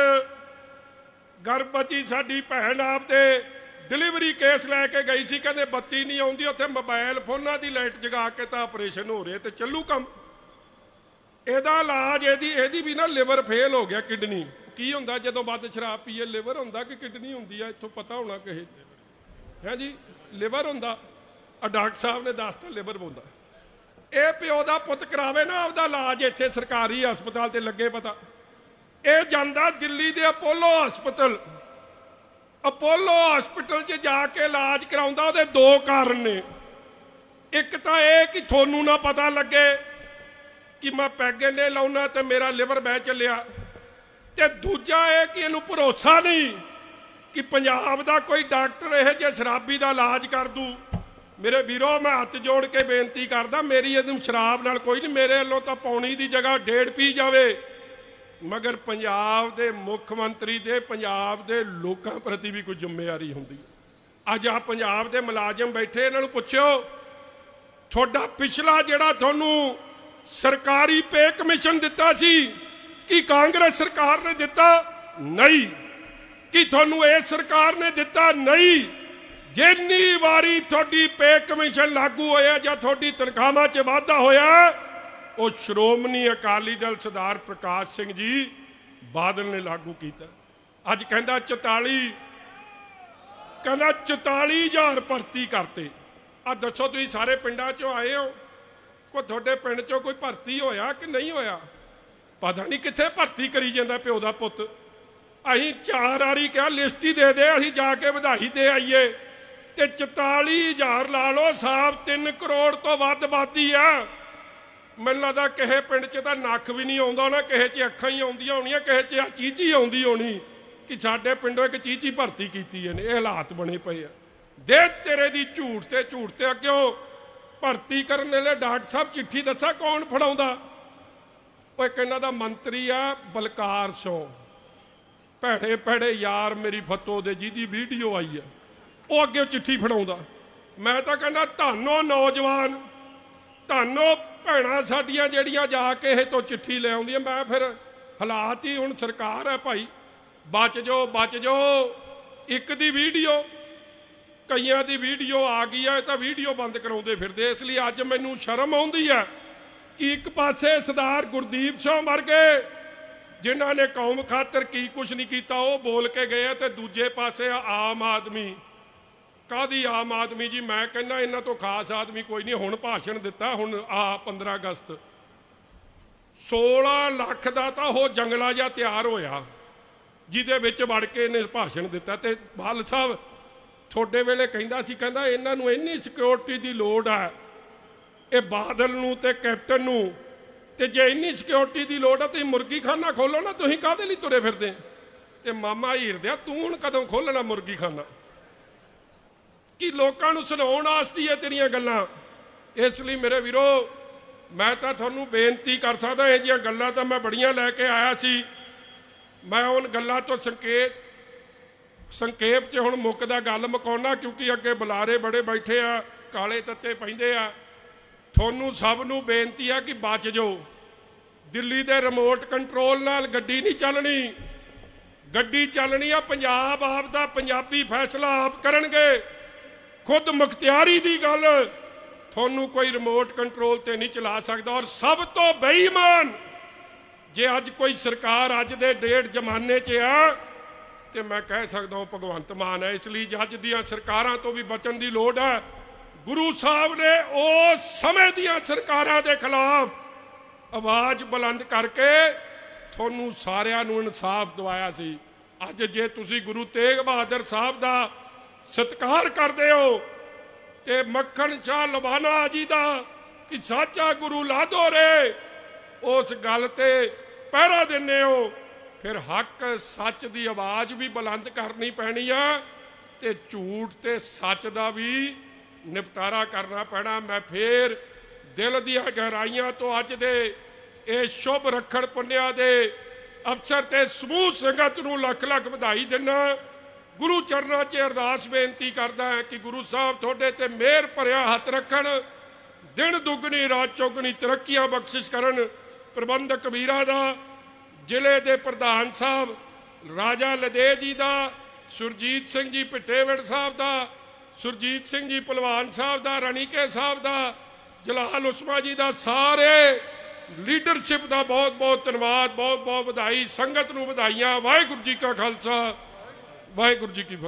ਗਰਭਵਤੀ ਸਾਡੀ ਭੈਣ ਆਪ ਦੇ ਡਿਲੀਵਰੀ ਕੇਸ ਲੈ ਕੇ ਗਈ ਸੀ, ਕਹਿੰਦੇ ਬੱਤੀ ਨਹੀਂ ਆਉਂਦੀ, ਉੱਥੇ ਮੋਬਾਈਲ ਫੋਨਾਂ ਦੀ ਲਾਈਟ ਜਗਾ ਕੇ ਤਾਂ ਆਪਰੇਸ਼ਨ ਹੋ ਰਿਹਾ ਤੇ ਚੱਲੂ ਕੰਮ। ਇਹਦਾ ਇਲਾਜ, ਇਹਦੀ ਇਹਦੀ ਵੀ ਨਾ ਲਿਵਰ ਫੇਲ ਹੋ ਗਿਆ ਕਿਡਨੀ। ਕੀ ਹੁੰਦਾ ਜਦੋਂ ਵੱਧ ਸ਼ਰਾਬ ਪੀਏ ਲਿਵਰ ਹੁੰਦਾ ਕਿ ਕਿਡਨੀ ਹੁੰਦੀ ਆ? ਇੱਥੋਂ ਪਤਾ ਹੋਣਾ ਕਿਸੇ ਹੈ ਜੀ? ਲਿਵਰ ਹੁੰਦਾ। ਆ ਡਾਕਟਰ ਸਾਹਿਬ ਨੇ ਦੱਸਤਾ ਲਿਵਰ ਹੁੰਦਾ। ਇਹ ਪਿਓ ਦਾ ਪੁੱਤ ਕਰਾਵੇ ਨਾ ਆਪਦਾ ਇਲਾਜ ਇੱਥੇ ਸਰਕਾਰੀ ਹਸਪਤਾਲ ਤੇ ਲੱਗੇ ਪਤਾ। ਇਹ ਜਾਂਦਾ ਦਿੱਲੀ ਦੇ ਅਪੋਲੋ ਹਸਪਤਾਲ ਅਪੋਲੋ ਹਸਪੀਟਲ 'ਚ ਜਾ ਕੇ ਇਲਾਜ ਕਰਾਉਂਦਾ ਉਹਦੇ ਦੋ ਕਾਰਨ ਨੇ। ਇੱਕ ਤਾਂ ਇਹ ਕਿ ਤੁਹਾਨੂੰ ਨਾ ਪਤਾ ਲੱਗੇ ਕਿ ਮੈਂ ਪੈਗੇ ਨੇ ਲਾਉਣਾ ਤੇ ਮੇਰਾ ਲਿਵਰ ਬਹਿ ਚੱਲਿਆ। ਤੇ ਦੂਜਾ ਇਹ ਕਿ ਇਹਨੂੰ ਭਰੋਸਾ ਨਹੀਂ ਕਿ ਪੰਜਾਬ ਦਾ ਕੋਈ ਡਾਕਟਰ ਇਹ ਜੇ ਸ਼ਰਾਬੀ ਦਾ ਇਲਾਜ ਕਰ ਦੂ। ਮੇਰੇ ਵੀਰੋ, ਮੈਂ ਹੱਥ ਜੋੜ ਕੇ ਬੇਨਤੀ ਕਰਦਾ, ਮੇਰੀ ਇਹਨੂੰ ਸ਼ਰਾਬ ਨਾਲ ਕੋਈ ਨਹੀਂ, ਮੇਰੇ ਵੱਲੋਂ ਤਾਂ ਪੌਣੀ ਦੀ ਜਗ੍ਹਾ ਡੇਢ ਪੀ ਜਾਵੇ। ਮਗਰ ਪੰਜਾਬ ਦੇ ਮੁੱਖ ਮੰਤਰੀ ਦੇ, ਪੰਜਾਬ ਦੇ ਲੋਕਾਂ ਪ੍ਰਤੀ ਵੀ ਕੋਈ ਜ਼ਿੰਮੇਵਾਰੀ ਹੁੰਦੀ ਹੈ। ਅੱਜ ਆ ਪੰਜਾਬ ਦੇ ਮੁਲਾਜ਼ਮ ਬੈਠੇ, ਇਹਨਾਂ ਨੂੰ ਪੁੱਛਿਓ, ਤੁਹਾਡਾ ਪਿਛਲਾ ਜਿਹੜਾ ਤੁਹਾਨੂੰ ਸਰਕਾਰੀ ਪੇ ਕਮਿਸ਼ਨ ਦਿੱਤਾ ਸੀ, ਕੀ ਕਾਂਗਰਸ ਸਰਕਾਰ ਨੇ ਦਿੱਤਾ? ਨਹੀਂ। ਕੀ ਤੁਹਾਨੂੰ ਇਹ ਸਰਕਾਰ ਨੇ ਦਿੱਤਾ? ਨਹੀਂ। ਜਿੰਨੀ ਵਾਰੀ ਤੁਹਾਡੀ ਪੇ ਕਮਿਸ਼ਨ ਲਾਗੂ ਹੋਇਆ ਜਾਂ ਤੁਹਾਡੀ ਤਨਖਾਹਾਂ 'ਚ ਵਾਧਾ ਹੋਇਆ ਉਹ ਸ਼੍ਰੋਮਣੀ ਅਕਾਲੀ ਦਲ ਸਰਦਾਰ ਪ੍ਰਕਾਸ਼ ਸਿੰਘ ਜੀ ਬਾਦਲ ਨੇ ਲਾਗੂ ਕੀਤਾ। ਅੱਜ ਕਹਿੰਦਾ 44 ਕਹਿੰਦਾ 44000 ਭਰਤੀ ਕਰਤੇ। ਆ ਦੱਸੋ ਤੁਸੀਂ ਸਾਰੇ ਪਿੰਡਾਂ 'ਚੋਂ ਆਏ ਹੋ? ਕੋਈ ਤੁਹਾਡੇ ਪਿੰਡ 'ਚੋਂ ਕੋਈ ਭਰਤੀ ਹੋਇਆ ਕਿ ਨਹੀਂ ਹੋਇਆ? ਪਤਾ ਨਹੀਂ ਕਿੱਥੇ ਭਰਤੀ ਕਰੀ ਜਾਂਦਾ ਪਿਓ ਦਾ ਪੁੱਤ। ਅਸੀਂ ਚਾਰ ਵਾਰੀ ਕਿਹਾ, ਲਿਸਟ ਹੀ ਦੇ ਦੇ, ਅਸੀਂ ਜਾ ਕੇ ਵਧਾਈ ਦੇ ਆਈਏ। ਤੇ 44000 ਲਾ ਲਓ, ਸਾਬ 3 ਕਰੋੜ ਤੋਂ ਵੱਧ ਬਾਦੀ ਆ। ਮੈਨੂੰ ਲੱਗਦਾ ਕਿਸੇ ਪਿੰਡ 'ਚ ਤਾਂ ਨੱਕ ਵੀ ਨਹੀਂ ਆਉਂਦਾ ਨਾ ਕਿਸੇ 'ਚ ਅੱਖਾਂ ਹੀ ਆਉਂਦੀਆਂ ਹੋਣੀਆਂ, ਕਿਸੇ 'ਚ ਆ ਚੀਚੀ ਆਉਂਦੀ ਹੋਣੀ ਕਿ ਸਾਡੇ ਪਿੰਡੋਂ ਇੱਕ ਚੀਚੀ ਭਰਤੀ ਕੀਤੀ ਇਹਨੇ, ਇਹ ਹਾਲਾਤ ਬਣੇ ਪਏ ਆ। ਦੇ ਤੇਰੇ ਦੀ ਝੂਠ ਤੇ ਝੂਠ ਤੇ ਅੱਗਿਓ ਭਰਤੀ ਕਰਨ ਵੇਲੇ ਡਾਕਟਰ ਸਾਹਿਬ ਚਿੱਠੀ ਦੱਸਾ ਕੌਣ ਫੜਾਉਂਦਾ? ਉਹ ਇੱਕ ਇਹਨਾਂ ਦਾ ਮੰਤਰੀ ਆ, ਬਲਕਾਰ ਸਿੰਘ ਭੈੜੇ ਭੈੜੇ ਯਾਰ ਮੇਰੀ ਫੱਤੋ ਦੇ, ਜਿਹਦੀ ਵੀਡੀਓ ਆਈ ਆ, ਉਹ ਅੱਗੇ ਚਿੱਠੀ ਫੜਾਉਂਦਾ। ਮੈਂ ਤਾਂ ਕਹਿੰਦਾ, ਧੰਨੋ ਨੌਜਵਾਨ, ਧੰਨੋ ਭੈਣਾਂ ਸਾਡੀਆਂ ਜਿਹੜੀਆਂ ਜਾ ਕੇ ਇਹ ਤੋਂ ਚਿੱਠੀ ਲੈ ਆਉਂਦੀਆਂ, ਮੈਂ ਫਿਰ ਹਾਲਾਤ ਹੀ ਹੁਣ ਸਰਕਾਰ ਹੈ ਭਾਈ। ਬਚ ਜੋ ਬਚ ਜੋ, ਇੱਕ ਦੀ ਵੀਡੀਓ, ਕਈਆਂ ਦੀ ਵੀਡੀਓ ਆ ਗਈ ਹੈ ਤਾਂ ਵੀਡੀਓ ਬੰਦ ਕਰਾਉਂਦੇ ਫਿਰਦੇ, ਇਸ ਲਈ ਅੱਜ ਮੈਨੂੰ ਸ਼ਰਮ ਆਉਂਦੀ ਹੈ ਕਿ ਇੱਕ ਪਾਸੇ ਸਰਦਾਰ ਗੁਰਦੀਪ ਸਿੰਘ ਵਰਗੇ, ਜਿਨ੍ਹਾਂ ਨੇ ਕੌਮ ਖਾਤਰ ਕੀ ਕੁਝ ਨਹੀਂ ਕੀਤਾ, ਉਹ ਬੋਲ ਕੇ ਗਏ ਆ ਤੇ ਦੂਜੇ ਪਾਸੇ ਆਮ ਆਦਮੀ। ਕਾਦੀ ਆਮ ਆਦਮੀ ਜੀ? ਮੈਂ ਕਹਿੰਦਾ ਇਹਨਾਂ ਤੋਂ ਖਾਸ ਆਦਮੀ ਕੋਈ ਨਹੀਂ। ਹੁਣ ਭਾਸ਼ਣ ਦਿੱਤਾ, ਹੁਣ ਆ 15 ਅਗਸਤ। 16 ਲੱਖ ਦਾ ਤਾਂ ਉਹ ਜੰਗਲਾ ਜਿਹਾ ਤਿਆਰ ਹੋਇਆ, ਜਿਹਦੇ ਵਿੱਚ ਵੜ ਕੇ ਇਹਨੇ ਭਾਸ਼ਣ ਦਿੱਤਾ। ਤੇ ਬਾਲ ਸਾਹਿਬ ਤੁਹਾਡੇ ਵੇਲੇ ਕਹਿੰਦਾ ਸੀ, ਕਹਿੰਦਾ ਇਹਨਾਂ ਨੂੰ ਇੰਨੀ ਸਿਕਿਉਰਿਟੀ ਦੀ ਲੋੜ ਆ ਇਹ ਬਾਦਲ ਨੂੰ ਤੇ ਕੈਪਟਨ ਨੂੰ, ਤੇ ਜੇ ਇੰਨੀ ਸਿਕਿਉਰਿਟੀ ਦੀ ਲੋੜ ਆ ਤੁਸੀਂ ਮੁਰਗੀਖਾਨਾ ਖੋਲੋ ਨਾ, ਤੁਸੀਂ ਕਾਹਦੇ ਲਈ ਤੁਰੇ ਫਿਰਦੇ? ਤੇ ਮਾਮਾ ਹੀਰ ਦਿਆ, ਤੂੰ ਹੁਣ ਕਦੋਂ ਖੋਲਣਾ ਮੁਰਗੀਖਾਨਾ? ਕਿ ਲੋਕਾਂ ਨੂੰ ਸੁਣਾਉਣ ਵਾਸਤੇ ਇਹ ਤੇਰੀਆਂ ਗੱਲਾਂ। ਇਸ ਲਈ ਮੇਰੇ ਵੀਰੋ, ਮੈਂ ਤਾਂ ਤੁਹਾਨੂੰ ਬੇਨਤੀ ਕਰ ਸਕਦਾ, ਇਹ ਜੀਆਂ ਗੱਲਾਂ ਤਾਂ ਮੈਂ ਬੜੀਆਂ ਲੈ ਕੇ ਆਇਆ ਸੀ। ਮੈਂ ਉਹਨਾਂ ਗੱਲਾਂ ਤੋਂ ਸੰਕੇਤ, ਸੰਖੇਪ 'ਚ ਹੁਣ ਮੁੱਕਦਾ ਗੱਲ ਮੁਕਾਉਣਾ ਕਿਉਂਕਿ ਅੱਗੇ ਬੁਲਾਰੇ ਬੜੇ ਬੈਠੇ ਆ, ਕਾਲੇ ਤੱਤੇ ਪੈਂਦੇ ਆ। ਤੁਹਾਨੂੰ ਸਭ ਨੂੰ ਬੇਨਤੀ ਆ ਕਿ ਬਚ ਜਾਓ। ਦਿੱਲੀ ਦੇ ਰਿਮੋਟ ਕੰਟਰੋਲ ਨਾਲ ਗੱਡੀ ਨਹੀਂ ਚੱਲਣੀ। ਗੱਡੀ ਚੱਲਣੀ ਆ, ਪੰਜਾਬ ਆਪ ਦਾ ਪੰਜਾਬੀ ਫੈਸਲਾ ਆਪ ਕਰਨਗੇ। ਖੁਦ ਮੁਖਤਿਆਰੀ ਦੀ ਗੱਲ, ਤੁਹਾਨੂੰ ਕੋਈ ਰਿਮੋਟ ਕੰਟਰੋਲ ਤੇ ਨਹੀਂ ਚਲਾ ਸਕਦਾ ਔਰ ਸਭ ਤੋਂ ਬੇਈਮਾਨ ਜੇ ਅੱਜ ਕੋਈ ਸਰਕਾਰ ਅੱਜ ਦੇ ਡੇਟ ਜ਼ਮਾਨੇ 'ਚ ਆ, ਤੇ ਮੈਂ ਕਹਿ ਸਕਦਾ ਹਾਂ ਭਗਵੰਤ ਮਾਨ ਹੈ, ਇਸ ਲਈ ਜੱਜ ਦੀਆਂ ਸਰਕਾਰਾਂ ਤੋਂ ਵੀ ਬਚਣ ਦੀ ਲੋੜ ਹੈ, ਗੁਰੂ ਸਾਹਿਬ ਨੇ ਉਸ ਸਮੇਂ ਦੀਆਂ ਸਰਕਾਰਾਂ ਦੇ ਖਿਲਾਫ ਆਵਾਜ਼ ਬੁਲੰਦ ਕਰਕੇ ਤੁਹਾਨੂੰ ਸਾਰਿਆਂ ਨੂੰ ਇਨਸਾਫ ਦਿਵਾਇਆ ਸੀ। ਅੱਜ ਜੇ ਤੁਸੀਂ ਗੁਰੂ ਤੇਗ ਬਹਾਦਰ ਸਾਹਿਬ ਦਾ ਸਤਿਕਾਰ ਕਰਦੇ ਹੋ ਤੇ ਮੱਖਣ ਸ਼ਾਹ ਲਵਾਨਾ ਜੀ ਦਾ ਕਿ ਸਾਚਾ ਗੁਰੂ ਲਾਦੋ ਰੇ। ਉਸ ਗੱਲ ਤੇ ਪਹਿਰਾ ਦਿੰਦੇ ਹੋ। ਫਿਰ ਹੱਕ ਸੱਚ ਦੀ ਆਵਾਜ਼ ਵੀ ਬੁਲੰਦ ਕਰਨੀ ਪੈਣੀ ਆ ਤੇ ਝੂਠ ਤੇ ਸੱਚ ਦਾ ਵੀ ਨਿਪਟਾਰਾ ਕਰਨਾ ਪੈਣਾ। ਮੈਂ ਫੇਰ ਦਿਲ ਦੀਆਂ ਗਹਿਰਾਈਆਂ ਤੋਂ ਅੱਜ ਦੇ ਇਹ ਸ਼ੁਭ ਰੱਖਣ ਪੁੰਨਿਆ ਦੇ ਅਫਸਰ ਤੇ ਸਮੂਹ ਸੰਗਤ ਨੂੰ ਲੱਖ ਲੱਖ ਵਧਾਈ ਦਿੰਨਾ। ਗੁਰੂ ਚਰਨਾਂ 'ਚ ਅਰਦਾਸ ਬੇਨਤੀ ਕਰਦਾ ਹੈ ਕਿ ਗੁਰੂ ਸਾਹਿਬ ਤੁਹਾਡੇ ਤੇ ਮਿਹਰ ਭਰਿਆ ਹੱਥ ਰੱਖਣ, ਦਿਨ ਦੁੱਗਣੀ, ਰਾਤ ਚੌਗਣੀ ਤਰੱਕੀਆਂ ਬਖਸ਼ਿਸ਼ ਕਰਨ। ਪ੍ਰਬੰਧਕ ਵੀਰਾ ਦਾ, ਜ਼ਿਲ੍ਹੇ ਦੇ ਪ੍ਰਧਾਨ ਸਾਹਿਬ, ਰਾਜਾ ਲਦੇ ਜੀ ਦਾ, ਸੁਰਜੀਤ ਸਿੰਘ ਜੀ ਭਿੱਟੇਵੜ ਸਾਹਿਬ ਦਾ, ਸੁਰਜੀਤ ਸਿੰਘ ਜੀ ਪਹਿਲਵਾਨ ਸਾਹਿਬ ਦਾ, ਰਣੀਕੇ ਸਾਹਿਬ ਦਾ, ਜਲਾਲ ਉਸਮਾ ਜੀ ਦਾ, ਸਾਰੇ ਲੀਡਰਸ਼ਿਪ ਦਾ ਬਹੁਤ ਬਹੁਤ ਧੰਨਵਾਦ ਬਹੁਤ ਬਹੁਤ ਵਧਾਈ, ਸੰਗਤ ਨੂੰ ਵਧਾਈਆਂ, ਵਾਹਿਗੁਰੂ ਜੀ ਕਾ ਖਾਲਸਾ। ਵਾਹਿਗੁਰੂ ਜੀ ਕੀ ਫਤਿਹ।